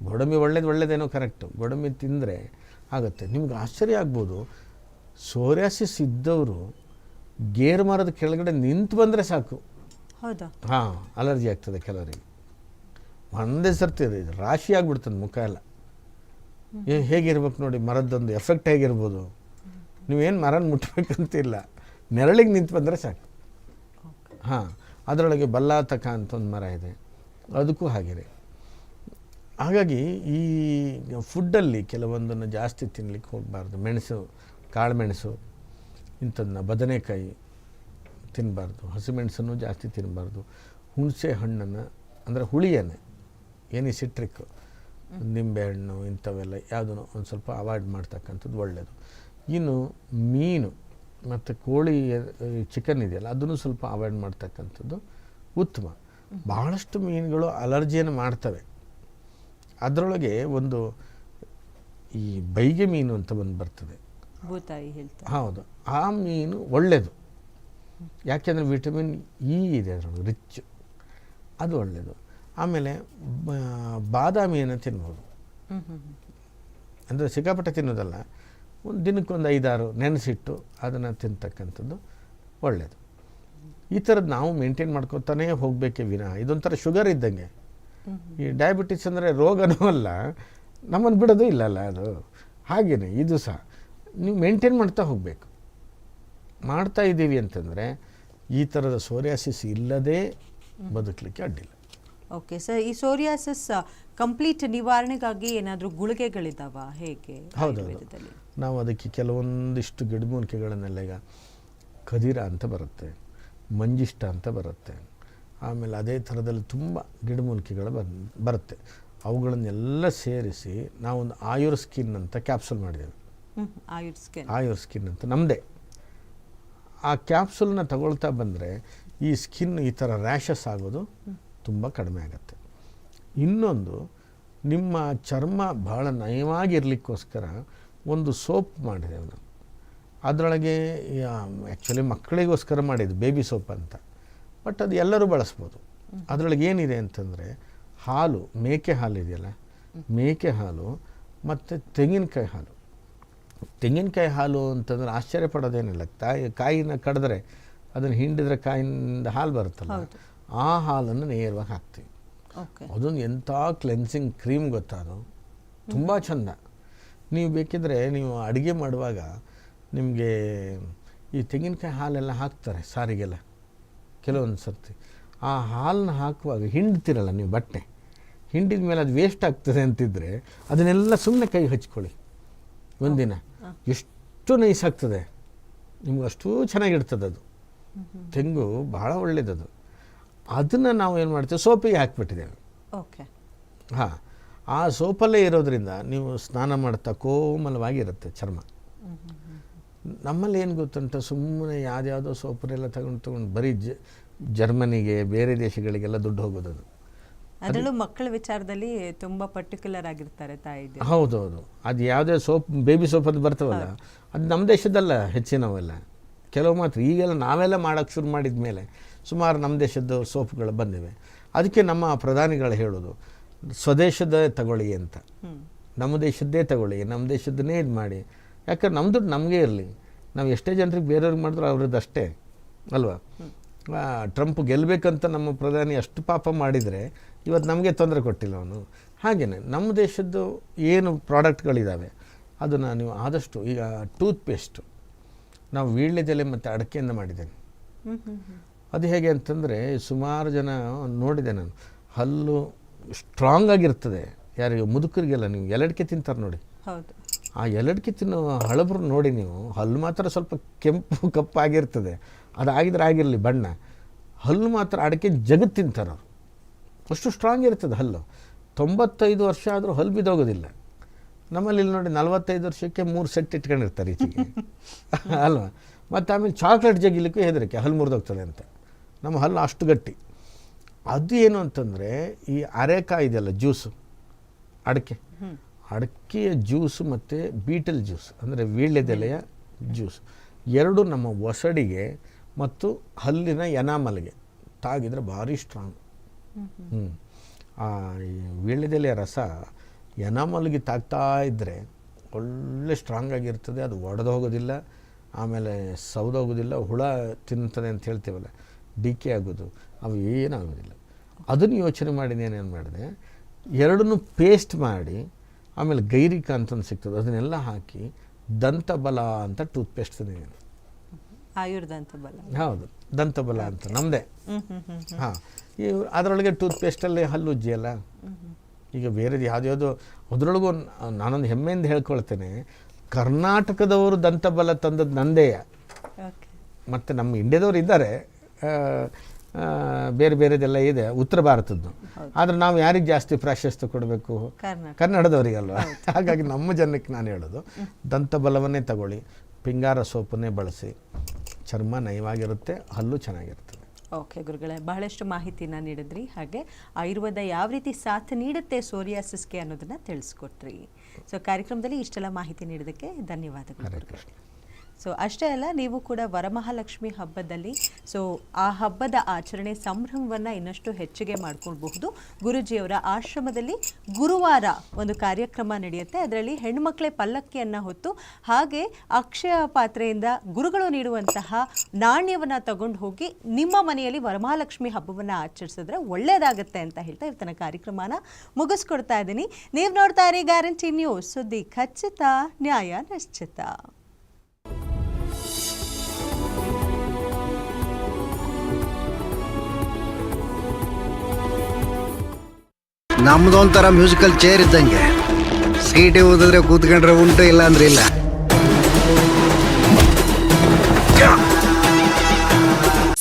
B: ಗೋಡಂಬಿ ಒಳ್ಳೇದು ಒಳ್ಳೇದೇನೋ ಕರೆಕ್ಟು. ಗೋಡಂಬಿ ತಿಂದರೆ ಆಗುತ್ತೆ. ನಿಮ್ಗೆ ಆಶ್ಚರ್ಯ ಆಗ್ಬೋದು. ಸೋರ್ಯಾಸಿಸ್ ಇದ್ದವರು ಗೇರು ಮರದ ಕೆಳಗಡೆ ನಿಂತು ಬಂದರೆ ಸಾಕು.
A: ಹೌದಾ?
B: ಹಾಂ ಅಲರ್ಜಿ ಆಗ್ತದೆ ಕೆಲವರಿಗೆ. ಒಂದೇ ಸರ್ತಿ ಅದು ಇದು ರಾಶಿ ಆಗಿಬಿಡ್ತದೆ ಮುಖ ಎಲ್ಲ. ಏ ಹೇಗಿರ್ಬೇಕು ನೋಡಿ ಮರದ್ದೊಂದು ಎಫೆಕ್ಟ್ ಹೇಗಿರ್ಬೋದು. ನೀವೇನು ಮರನ ಮುಟ್ಬೇಕಂತಿಲ್ಲ. ನೆರಳಿಗೆ ನಿಂತು ಬಂದರೆ ಸಾಕು. ಹಾಂ ಅದರೊಳಗೆ ಬಲ್ಲಾತಕ ಅಂತ ಒಂದು ಮರ ಇದೆ. ಅದಕ್ಕೂ ಹಾಗೆಯೇ ಹಾಗಾಗಿ ಈ ಫುಡ್ಡಲ್ಲಿ ಕೆಲವೊಂದನ್ನು ಜಾಸ್ತಿ ತಿನ್ನಲಿಕ್ಕೆ ಹೋಗಬಾರ್ದು. ಮೆಣಸು ಕಾಳು ಮೆಣಸು ಇಂಥದ್ದನ್ನ ಬದನೆಕಾಯಿ ತಿನ್ನಬಾರ್ದು ಹಸಿಮೆಣಸನ್ನು ಜಾಸ್ತಿ ತಿನ್ನಬಾರ್ದು ಹುಣಸೆ ಹಣ್ಣನ್ನು ಅಂದರೆ ಹುಳಿಯನ್ನೇ ಏನಿ ಸಿಟ್ರಿಕ್ ನಿಂಬೆಹಣ್ಣು ಇಂಥವೆಲ್ಲ ಯಾವುದನ್ನು ಒಂದು ಸ್ವಲ್ಪ ಅವಾಯ್ಡ್ ಮಾಡ್ತಕ್ಕಂಥದ್ದು ಒಳ್ಳೆಯದು ಇನ್ನು ಮೀನು ಮತ್ತು ಕೋಳಿ ಚಿಕನ್ ಇದೆಯಲ್ಲ ಅದನ್ನು ಸ್ವಲ್ಪ ಅವಾಯ್ಡ್ ಮಾಡ್ತಕ್ಕಂಥದ್ದು ಉತ್ತಮ. ಬಹಳಷ್ಟು ಮೀನುಗಳು ಅಲರ್ಜಿಯನ್ನು ಮಾಡ್ತವೆ. ಅದರೊಳಗೆ ಒಂದು ಈ ಬೈಗೆ ಮೀನು ಅಂತ ಬಂದು ಬರ್ತದೆ. ಹೌದು. ಆ ಮೀನು ಒಳ್ಳೆಯದು ಯಾಕೆಂದರೆ ವಿಟಮಿನ್ ಇ ಇದೆ ಅದರೊಳಗೆ ರಿಚ್. ಅದು ಒಳ್ಳೆಯದು ಆಮೇಲೆ ಬಾದಾಮಿಯನ್ನು ತಿನ್ಬೋದು. ಅಂದರೆ ಸಿಕ್ಕಾಪಟ್ಟೆ ತಿನ್ನೋದಲ್ಲ. ಒಂದು ದಿನಕ್ಕೊಂದು ಐದಾರು ನೆನೆಸಿಟ್ಟು ಅದನ್ನು ತಿಂತಕ್ಕಂಥದ್ದು ಒಳ್ಳೆಯದು ಈ ಥರದ್ದು ನಾವು ಮೇಂಟೈನ್ ಮಾಡ್ಕೊತಾನೇ ಹೋಗಬೇಕೇ ವಿನಃ. ಇದೊಂಥರ ಶುಗರ್ ಇದ್ದಂಗೆ. ಈ ಡಯಾಬಿಟಿಸ್ ಅಂದರೆ ರೋಗನೂ ಅಲ್ಲ ನಮ್ಮನ್ನು ಬಿಡೋದು ಇಲ್ಲಲ್ಲ ಅದು. ಹಾಗೇನೆ ಇದು ಸಹ. ನೀವು ಮೇಂಟೈನ್ ಮಾಡ್ತಾ ಹೋಗಬೇಕು. ಮಾಡ್ತಾ ಇದ್ದೀವಿ ಅಂತಂದರೆ ಈ ಥರದ ಸೋರಿಯಾಸಿಸ್ ಇಲ್ಲದೇ ಬದುಕಲಿಕ್ಕೆ ಅಡ್ಡಿಲ್ಲ.
A: ಓಕೆ ಸರ್ ಈ ಸೋರಿಯಾಸಿಸ್ ಕಂಪ್ಲೀಟ್ ನಿವಾರಣೆಗಾಗಿ ಏನಾದರೂ ಗುಳಿಗೆಗಳಿದಾವ? ಹೇಗೆ
B: ಹೌದು ನಾವು ಅದಕ್ಕೆ ಕೆಲವೊಂದಿಷ್ಟು ಗಿಡಮೂಲಿಕೆಗಳನ್ನೆಲ್ಲ ಈಗ ಕದಿರ ಅಂತ ಬರುತ್ತೆ ಮಂಜಿಷ್ಟ ಅಂತ ಬರುತ್ತೆ. ಆಮೇಲೆ ಅದೇ ಥರದಲ್ಲಿ ತುಂಬ ಗಿಡಮೂಲಿಕೆಗಳು ಬರ್ ಬರುತ್ತೆ. ಅವುಗಳನ್ನೆಲ್ಲ ಸೇರಿಸಿ ನಾವೊಂದು ಆಯುರ್ ಸ್ಕಿನ್ ಅಂತ ಕ್ಯಾಪ್ಸುಲ್ ಮಾಡಿದ್ದೇವೆ.
A: ಆಯುರ್ ಸ್ಕಿನ್.
B: ಆಯುರ್ ಸ್ಕಿನ್ ಅಂತ ನಮ್ಮದೇ ಆ ಕ್ಯಾಪ್ಸುಲ್ನ ತಗೊಳ್ತಾ ಬಂದರೆ ಈ ಸ್ಕಿನ್ ಈ ಥರ ರ್ಯಾಷಸ್ ಆಗೋದು ತುಂಬ ಕಡಿಮೆ ಆಗುತ್ತೆ. ಇನ್ನೊಂದು ನಿಮ್ಮ ಚರ್ಮ ಭಾಳ ನಯವಾಗಿರಲಿಕ್ಕೋಸ್ಕರ ಒಂದು ಸೋಪ್ ಮಾಡಿದೆವು ನಾವು. ಅದರೊಳಗೆ ಆ್ಯಕ್ಚುಲಿ ಮಕ್ಕಳಿಗೋಸ್ಕರ ಮಾಡಿದ್ದು ಬೇಬಿ ಸೋಪ್ ಅಂತ. ಬಟ್ ಅದು ಎಲ್ಲರೂ ಬಳಸ್ಬೋದು. ಅದರೊಳಗೆ ಏನಿದೆ ಅಂತಂದರೆ ಹಾಲು ಮೇಕೆ ಹಾಲು ಇದೆಯಲ್ಲ? ಮೇಕೆ ಹಾಲು ಮತ್ತು ತೆಂಗಿನಕಾಯಿ ಹಾಲು. ತೆಂಗಿನಕಾಯಿ ಹಾಲು ಅಂತಂದ್ರೆ ಆಶ್ಚರ್ಯ ಪಡೋದೇನಿಲ್ಲ. ತಾಯಿ ಕಾಯಿನ ಕಡಿದ್ರೆ ಅದನ್ನು ಹಿಂಡಿದ್ರೆ ಕಾಯಿಂದ ಹಾಲು ಬರುತ್ತಲ್ಲ? ಆ ಹಾಲನ್ನು ನೇರವಾಗಿ ಹಾಕ್ತೀವಿ. ಅದೊಂದು ಎಂಥ ಕ್ಲೆನ್ಸಿಂಗ್ ಕ್ರೀಮ್ ಗೊತ್ತಾ ಅದು? ತುಂಬ ಚೆಂದ. ನೀವು ಬೇಕಿದ್ರೆ ನೀವು ಅಡುಗೆ ಮಾಡುವಾಗ ನಿಮಗೆ ಈ ತೆಂಗಿನಕಾಯಿ ಹಾಲೆಲ್ಲ ಹಾಕ್ತಾರೆ ಸಾರಿಗೆಲ್ಲ. ಕೆಲವೊಂದು ಸರ್ತಿ ಆ ಹಾಲನ್ನ ಹಾಕುವಾಗ ಹಿಂಡ್ತಿರಲ್ಲ ನೀವು ಬಟ್ಟೆ. ಹಿಂಡಿದ ಮೇಲೆ ಅದು ವೇಸ್ಟ್ ಆಗ್ತದೆ ಅಂತಿದ್ರೆ ಅದನ್ನೆಲ್ಲ ಸುಮ್ಮನೆ ಕೈ ಹಚ್ಕೊಳ್ಳಿ. ಒಂದಿನ. ಎಷ್ಟು ನೈಸ್ ಆಗ್ತದೆ. ನಿಮ್ಗೆ ಅಷ್ಟೂ ಚೆನ್ನಾಗಿರ್ತದೆ ಅದು. ತೆಂಗು ಬಹಳ ಒಳ್ಳೆಯದದು ಅದನ್ನು ನಾವು ಏನು ಮಾಡ್ತೇವೆ? ಸೋಪಿಗೆ ಹಾಕ್ಬಿಟ್ಟಿದ್ದೇವೆ.
A: ಓಕೆ.
B: ಹಾಂ. ಆ ಸೋಪಲ್ಲೇ ಇರೋದ್ರಿಂದ ನೀವು ಸ್ನಾನ ಮಾಡ್ತಾ ಕೋಮಲವಾಗಿರುತ್ತೆ ಚರ್ಮ. ನಮ್ಮಲ್ಲಿ ಏನು ಗೊತ್ತುಂಟ? ಸುಮ್ಮನೆ ಯಾವ್ದ್ಯಾವುದೋ ಸೋಪರೆಲ್ಲ ತಗೊಂಡು ತಗೊಂಡು ಬರೀ ಜ ಜರ್ಮನಿಗೆ ಬೇರೆ ದೇಶಗಳಿಗೆಲ್ಲ ದುಡ್ಡು ಹೋಗೋದು ಅದು
A: ಅದರಲ್ಲೂ ಮಕ್ಕಳ ವಿಚಾರದಲ್ಲಿ ತುಂಬ ಪರ್ಟಿಕ್ಯುಲರ್ ಆಗಿರ್ತಾರೆ ತಾಯಿ
B: ಹೌದೌದು. ಅದು ಯಾವುದೇ ಸೋಪ್ ಬೇಬಿ ಸೋಪ್ ಅದು ಬರ್ತವಲ್ಲ ಅದು ನಮ್ಮ ದೇಶದಲ್ಲ ಹೆಚ್ಚಿನವೆಲ್ಲ. ಕೆಲವು ಮಾತ್ರ ಈಗೆಲ್ಲ ನಾವೆಲ್ಲ ಮಾಡೋಕ್ಕೆ ಶುರು ಮಾಡಿದ ಮೇಲೆ ಸುಮಾರು ನಮ್ಮ ದೇಶದ್ದು ಸೋಪ್ಗಳು ಬಂದಿವೆ. ಅದಕ್ಕೆ ನಮ್ಮ ಪ್ರಧಾನಿಗಳು ಹೇಳೋದು ಸ್ವದೇಶದ ತಗೊಳ್ಳಿ ಅಂತ. ನಮ್ಮ ದೇಶದ್ದೇ ತಗೊಳ್ಳಿ ನಮ್ಮ ದೇಶದ್ದನ್ನೇ ಇದು ಮಾಡಿ ಯಾಕಂದ್ರೆ ನಮ್ಮ ದುಡ್ಡು ನಮಗೇ ಇರಲಿ. ನಾವು ಎಷ್ಟೇ ಜನರಿಗೆ ಬೇರೆಯವ್ರಿಗೆ ಮಾಡಿದ್ರು ಅವ್ರದ್ದು ಅಷ್ಟೇ, ಅಲ್ವಾ? ಟ್ರಂಪ್ ಗೆಲ್ಲಬೇಕಂತ ನಮ್ಮ ಪ್ರಧಾನಿ ಅಷ್ಟು ಪಾಪ ಮಾಡಿದರೆ ಇವತ್ತು ನಮಗೆ ತೊಂದರೆ ಕೊಟ್ಟಿಲ್ಲ ಅವನು. ಹಾಗೆಯೇ ನಮ್ಮ ದೇಶದ್ದು ಏನು ಪ್ರಾಡಕ್ಟ್ಗಳಿದ್ದಾವೆ ಅದನ್ನು ನೀವು ಆದಷ್ಟು ಈಗ ಟೂತ್ ಪೇಸ್ಟು ನಾವು ವೀಳ್ಯದೆಲೆ ಮತ್ತು ಅಡಕೆಯಿಂದ ಮಾಡಿದ್ದೇನೆ. ಅದು ಹೇಗೆ ಅಂತಂದರೆ ಸುಮಾರು ಜನ ನೋಡಿದೆ ನಾನು. ಹಲ್ಲು ಸ್ಟ್ರಾಂಗ್ ಆಗಿರ್ತದೆ. ಯಾರಿಗೆ ಮುದುಕರಿಗೆಲ್ಲ ನೀವು ಎಲ್ಲಡಿಕೆ ತಿಂತಾರೆ ನೋಡಿ.
A: ಹೌದು.
B: ಆ ಎಲಡಿಕೆ ತಿನ್ನೋ ಹಳಬ್ರು ನೋಡಿ ನೀವು, ಹಲ್ಲು ಮಾತ್ರ ಸ್ವಲ್ಪ ಕೆಂಪು *laughs* ಕಪ್ಪಾಗಿರ್ತದೆ ಅದು ಆಗಿದ್ರೆ ಆಗಿರಲಿ ಬಣ್ಣ. ಹಲ್ಲು ಮಾತ್ರ ಅಡಕೆ ಜಗತ್ತು ತಿಂತಾರೆ ಅವರು. ಅಷ್ಟು ಸ್ಟ್ರಾಂಗ್ ಇರ್ತದೆ ಹಲ್ಲು. ತೊಂಬತ್ತೈದು ವರ್ಷ ಆದರೂ ಹಲ್ಲು ಬಿದ್ದೋಗೋದಿಲ್ಲ ನಮ್ಮಲ್ಲಿ ಇಲ್ಲಿ ನೋಡಿ ನಲವತ್ತೈದು ವರ್ಷಕ್ಕೆ ಮೂರು ಸೆಟ್ ಇಟ್ಕೊಂಡಿರ್ತಾರೆ ಈಚೆಗೆ. *laughs* ಅಲ್ವಾ? ಮತ್ತು ಆಮೇಲೆ ಚಾಕ್ಲೇಟ್ ಜಗಿಲಿಕ್ಕೂ ಹೆದರಿಕೆ, ಹಲ್ಲು ಮುರಿದೋಗ್ತದೆ ಅಂತ. ನಮ್ಮ ಹಲ್ಲು ಅಷ್ಟು ಗಟ್ಟಿ. ಅದು ಏನು ಅಂತಂದರೆ, ಈ ಅರೆಕಾಯಿ ಇದೆಯಲ್ಲ ಜ್ಯೂಸು ಅಡಿಕೆ ಅಡಿಕೆಯ ಜ್ಯೂಸು ಮತ್ತು ಬೀಟಲ್ ಜ್ಯೂಸ್ ಅಂದರೆ ವೀಳ್ಯದೆಲೆಯ ಜ್ಯೂಸ್. ಎರಡು ನಮ್ಮ ಒಸಡಿಗೆ ಮತ್ತು ಹಲ್ಲಿನ ಎನಾಮಲ್ಗೆ ತಾಗಿದ್ರೆ ಭಾರಿ ಸ್ಟ್ರಾಂಗ್ ಹ್ಞೂ ಆ ವೀಳ್ಯದೆಲೆಯ ರಸ ಎನಾಮಲ್ಗೆ ತಾಗ್ತಾ ಇದ್ದರೆ ಒಳ್ಳೆ ಸ್ಟ್ರಾಂಗ್ ಆಗಿರ್ತದೆ ಅದು ಒಡೆದು ಹೋಗೋದಿಲ್ಲ ಆಮೇಲೆ ಸೌದೋಗೋದಿಲ್ಲ ಹುಳ ತಿಂತದೆ ಅಂತ ಹೇಳ್ತೀವಲ್ಲ ಡಿಕೆ ಆಗೋದು ಅವು ಏನಾಗೋದಿಲ್ಲ ಅದನ್ನು ಯೋಚನೆ ಮಾಡಿ ನಾನೇನು ಮಾಡಿದೆ ಎರಡನ್ನೂ ಪೇಸ್ಟ್ ಮಾಡಿ ಆಮೇಲೆ ಗೈರಿಕ ಅಂತ ಒಂದು ಸಿಗ್ತದೆ. ಅದನ್ನೆಲ್ಲ ಹಾಕಿ ದಂತಬಲ ಅಂತ ಟೂತ್ ಪೇಸ್ಟ್ ತಂದಿದ್ದೀನಿ ಹೌದು. ದಂತಬಲ ಅಂತ ನಮ್ಮದೇ ಹಾಂ. ಈ ಅದರೊಳಗೆ ಟೂತ್ ಪೇಸ್ಟಲ್ಲಿ ಹಲ್ಲು ಉಜ್ಜಿಯಲ್ಲ ಈಗ ಬೇರೆದು ಯಾವುದ್ಯಾವುದೋ ಅದರೊಳಗೂ ನಾನೊಂದು ಹೆಮ್ಮೆಯಿಂದ ಹೇಳ್ಕೊಳ್ತೇನೆ. ಕರ್ನಾಟಕದವರು ದಂತಬಲ ತಂದದ್ದು
A: ನಂದೆಯ.
B: ಮತ್ತು ನಮ್ಮ ಇಂಡಿಯಾದವರು ಇದ್ದಾರೆ. ಬೇರೆ ಬೇರೆದೆಲ್ಲ ಇದೆ. ಉತ್ತರ ಭಾರತದ್ದು. ಆದರೆ ನಾವು ಯಾರಿಗೆ ಜಾಸ್ತಿ ಪ್ರಾಶಸ್ತ್ಯ ಕೊಡಬೇಕು? ಕನ್ನಡದವರಿಗಲ್ವ ಹಾಗಾಗಿ ನಮ್ಮ ಜನಕ್ಕೆ ನಾನು ಹೇಳೋದು ದಂತಬಲವನ್ನೇ ತಗೊಳ್ಳಿ ಪಿಂಗಾರ ಸೋಪನ್ನೇ ಬಳಸಿ. ಚರ್ಮ ನಯವಾಗಿರುತ್ತೆ ಹಲ್ಲು ಚೆನ್ನಾಗಿರುತ್ತೆ
A: ಓಕೆ ಗುರುಗಳೇ ಬಹಳಷ್ಟು ಮಾಹಿತಿನ ನೀಡಿದ್ರಿ. ಹಾಗೆ ಆಯುರ್ವೇದ ಯಾವ ರೀತಿ ಸಾಥ್ ನೀಡುತ್ತೆ ಸೋರಿಯಾಸಿಸ್ಗೆ ಅನ್ನೋದನ್ನ ತಿಳಿಸ್ಕೊಟ್ರಿ. ಸೊ ಕಾರ್ಯಕ್ರಮದಲ್ಲಿ ಇಷ್ಟೆಲ್ಲ ಮಾಹಿತಿ ನೀಡೋದಕ್ಕೆ ಧನ್ಯವಾದಗಳು ಸೊ ಅಷ್ಟೇ ಅಲ್ಲ, ನೀವು ಕೂಡ ವರಮಹಾಲಕ್ಷ್ಮಿ ಹಬ್ಬದಲ್ಲಿ ಸೊ ಆ ಹಬ್ಬದ ಆಚರಣೆ ಸಂಭ್ರಮವನ್ನು ಇನ್ನಷ್ಟು ಹೆಚ್ಚಿಗೆ ಮಾಡ್ಕೊಳ್ಬಹುದು. ಗುರುಜಿಯವರ ಆಶ್ರಮದಲ್ಲಿ ಗುರುವಾರ ಒಂದು ಕಾರ್ಯಕ್ರಮ ನಡೆಯುತ್ತೆ. ಅದರಲ್ಲಿ ಹೆಣ್ಮಕ್ಳೆ ಪಲ್ಲಕ್ಕಿಯನ್ನು ಹೊತ್ತು, ಹಾಗೆ ಅಕ್ಷಯ ಪಾತ್ರೆಯಿಂದ ಗುರುಗಳು ನೀಡುವಂತಹ ನಾಣ್ಯವನ್ನು ತಗೊಂಡು ಹೋಗಿ ನಿಮ್ಮ ಮನೆಯಲ್ಲಿ ವರಮಹಾಲಕ್ಷ್ಮಿ ಹಬ್ಬವನ್ನು ಆಚರಿಸಿದ್ರೆ ಒಳ್ಳೆಯದಾಗುತ್ತೆ ಅಂತ ಹೇಳ್ತಾ ಇವತ್ತಿನ ಕಾರ್ಯಕ್ರಮನ ಮುಗಿಸ್ಕೊಡ್ತಾ ಇದ್ದೀನಿ. ನೀವು ನೋಡ್ತಾ ಇರಿ ಗ್ಯಾರಂಟಿ ನ್ಯೂಸ್ ಸುದ್ದಿ ಖಚಿತ, ನ್ಯಾಯ ನಿಶ್ಚಿತ.
C: ನಮ್ದೊಂಥರ ಮ್ಯೂಸಿಕಲ್ ಚೇರ್ ಇದ್ದಂಗೆ. ಸೀಟಿ ಓದಿದ್ರೆ ಕೂತ್ಕೊಂಡ್ರೆ ಉಂಟು ಇಲ್ಲ ಅಂದ್ರೆ ಇಲ್ಲ.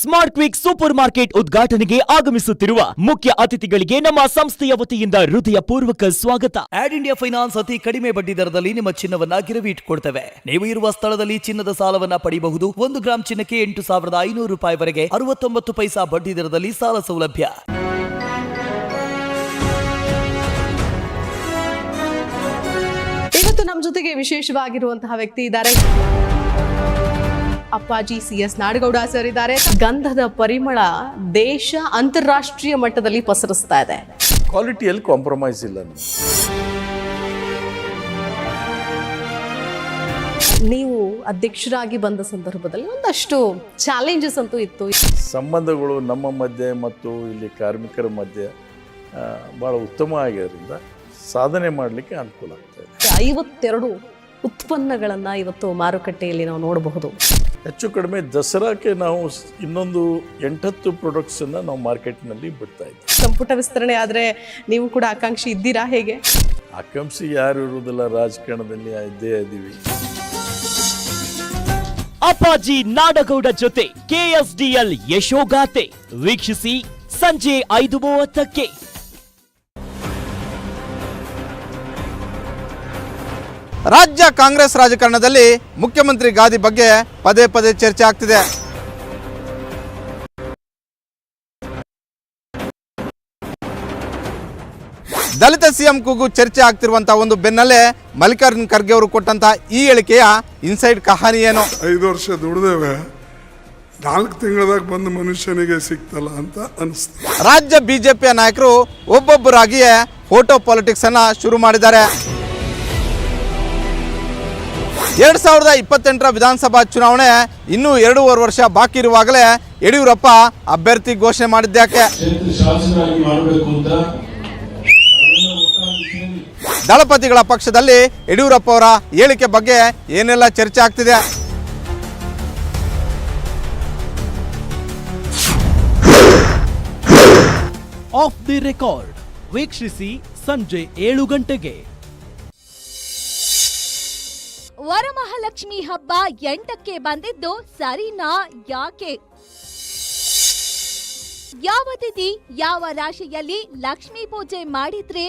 D: ಸ್ಮಾರ್ಟ್ ಕ್ವಿಕ್ ಸೂಪರ್ ಮಾರ್ಕೆಟ್ ಉದ್ಘಾಟನೆಗೆ ಆಗಮಿಸುತ್ತಿರುವ ಮುಖ್ಯ ಅತಿಥಿಗಳಿಗೆ ನಮ್ಮ ಸಂಸ್ಥೆಯ ವತಿಯಿಂದ ಹೃದಯ ಪೂರ್ವಕ ಸ್ವಾಗತ. ಆಡ್ ಇಂಡಿಯಾ ಫೈನಾನ್ಸ್ ಅತಿ ಕಡಿಮೆ ಬಡ್ಡಿ ದರದಲ್ಲಿ ನಿಮ್ಮ ಚಿನ್ನವನ್ನ ಗಿರವಿ ಇಟ್ಟುಕೊಡ್ತೇವೆ ನೀವು ಇರುವ ಸ್ಥಳದಲ್ಲಿ ಚಿನ್ನದ ಸಾಲವನ್ನ ಪಡೆಯಬಹುದು ಒಂದು ಗ್ರಾಂ ಚಿನ್ನಕ್ಕೆ ಎಂಟು ಸಾವಿರದ ಐನೂರು ರೂಪಾಯಿವರೆಗೆ ಅರವತ್ತೊಂಬತ್ತು ಪೈಸಾ ಬಡ್ಡಿ ದರದಲ್ಲಿ ಸಾಲ ಸೌಲಭ್ಯ.
E: ಇವತ್ತು ನಮ್ಮ ಜೊತೆಗೆ ವಿಶೇಷವಾಗಿರುವಂತಹ ವ್ಯಕ್ತಿ ಇದ್ದಾರೆ. ಅಪ್ಪಾಜಿ ಸಿ ಎಸ್ ನಾಡಗೌಡ ಸರ್ ಇದ್ದಾರೆ. ಗಂಧದ ಪರಿಮಳ ದೇಶ ಅಂತಾರಾಷ್ಟ್ರೀಯ ಮಟ್ಟದಲ್ಲಿ ಪಸರಿಸ್ತಾ ಇದೆ.
F: ಕ್ವಾಲಿಟಿಯಲ್ಲಿ ಕಾಂಪ್ರಮೈಸ್ ಇಲ್ಲ
E: ನೀವು ಅಧ್ಯಕ್ಷರಾಗಿ ಬಂದ ಸಂದರ್ಭದಲ್ಲಿ ಒಂದಷ್ಟು ಚಾಲೆಂಜಸ್ ಅಂತೂ ಇತ್ತು.
F: ಸಂಬಂಧಗಳು ನಮ್ಮ ಮಧ್ಯೆ ಮತ್ತು ಇಲ್ಲಿ ಕಾರ್ಮಿಕರ ಮಧ್ಯೆ ಬಹಳ ಭಾಳ ಉತ್ತಮ ಆಗಿರೋದ್ರಿಂದ ಸಾಧನೆ ಮಾಡಲಿಕ್ಕೆ ಅನುಕೂಲ ಆಗ್ತದೆ.
E: ಐವತ್ತೆರಡು ಉತ್ಪನ್ನಗಳನ್ನು ಇವತ್ತು ಮಾರುಕಟ್ಟೆಯಲ್ಲಿ ನಾವು ನೋಡಬಹುದು.
F: ಹೆಚ್ಚು ಕಡಿಮೆ ದಸರಾಕ್ಕೆ ನಾವು ಸ್- ಇನ್ನೊಂದು ಎಂಟತ್ತು ಪ್ರಾಡಕ್ಟ್ಸನ್ನು ನಾವು ಮಾರ್ಕೆಟ್ನಲ್ಲಿ ಬಿಡ್ತಾ ಇದ್ದೀವಿ
E: ಸಂಪುಟ ವಿಸ್ತರಣೆ ಆದರೆ ನೀವು ಕೂಡ ಆಕಾಂಕ್ಷಿ ಇದ್ದೀರಾ ಹೇಗೆ?
F: ಆಕಾಂಕ್ಷಿ ಯಾರು ಇರುವುದಿಲ್ಲ ರಾಜಕಾರಣದಲ್ಲಿ ಇದ್ದೇ ಇದ್ದೀವಿ.
D: ಅಪ್ಪಾಜಿ ನಾಡಗೌಡ ಜೊತೆ ಕೆಎಸ್ಡಿಎಲ್ ಯಶೋಗಾತೆ. ವೀಕ್ಷಿಸಿ ಸಂಜೆ ಐದು ಮೂವತ್ತಕ್ಕೆ.
G: ರಾಜ್ಯ ಕಾಂಗ್ರೆಸ್ ರಾಜಕಾರಣದಲ್ಲಿ ಮುಖ್ಯಮಂತ್ರಿ ಗಾದಿ ಬಗ್ಗೆ ಪದೇ ಪದೇ ಚರ್ಚೆ ಆಗ್ತಿದೆ. ದಲಿತ ಸಿಎಂ ಕೂಗು ಚರ್ಚೆ ಆಗ್ತಿರುವಂತಹ ಒಂದು ಬೆನ್ನಲ್ಲೇ ಮಲ್ಲಿಕಾರ್ಜುನ್ ಖರ್ಗೆ ಅವರು ಕೊಟ್ಟಂತ ಈ ಹೇಳಿಕೆಯ ಇನ್ಸೈಡ್ ಕಹಾನಿ ಏನು?
H: ಐದು ವರ್ಷ ದುಡಿದೇವೆ. ನಾಲ್ಕು ತಿಂಗಳದಾಗ ಬಂದ ಮನುಷ್ಯನಿಗೆ ಸಿಕ್ತಲ್ಲ ಅಂತ ಅನಿಸ್ತು.
G: ರಾಜ್ಯ ಬಿಜೆಪಿಯ ನಾಯಕರು ಒಬ್ಬೊಬ್ಬರಾಗಿಯೇ ಫೋಟೋ ಪಾಲಿಟಿಕ್ಸ್ ಅನ್ನ ಶುರು ಮಾಡಿದ್ದಾರೆ. ಎರಡ್ ಸಾವಿರದ ಇಪ್ಪತ್ತೆಂಟರ ವಿಧಾನಸಭಾ ಚುನಾವಣೆ ಇನ್ನೂ ಎರಡೂವರೆ ವರ್ಷ ಬಾಕಿ ಇರುವಾಗಲೇ ಯಡಿಯೂರಪ್ಪ ಅಭ್ಯರ್ಥಿ ಘೋಷಣೆ
I: ಮಾಡಿದ್ದ್ಯಾಕೆ
G: ದಳಪತಿಗಳ ಪಕ್ಷದಲ್ಲಿ ಯಡಿಯೂರಪ್ಪ ಅವರ ಹೇಳಿಕೆ ಬಗ್ಗೆ ಏನೆಲ್ಲ ಚರ್ಚೆ ಆಗ್ತಿದೆ?
D: ಆಫ್ ದಿ ರೆಕಾರ್ಡ್ ವೀಕ್ಷಿಸಿ ಸಂಜೆ ಏಳು ಗಂಟೆಗೆ.
J: ವರಮಹಾಲಕ್ಷ್ಮಿ ಹಬ್ಬ ಎಂಟಕ್ಕೆ ಬಂದಿದ್ದು ಸರಿನಾ ಯಾಕೆ? ಯಾವ ತಿಥಿ ಯಾವ ರಾಶಿಯಲ್ಲಿ ಲಕ್ಷ್ಮೀ ಪೂಜೆ ಮಾಡಿದ್ರೆ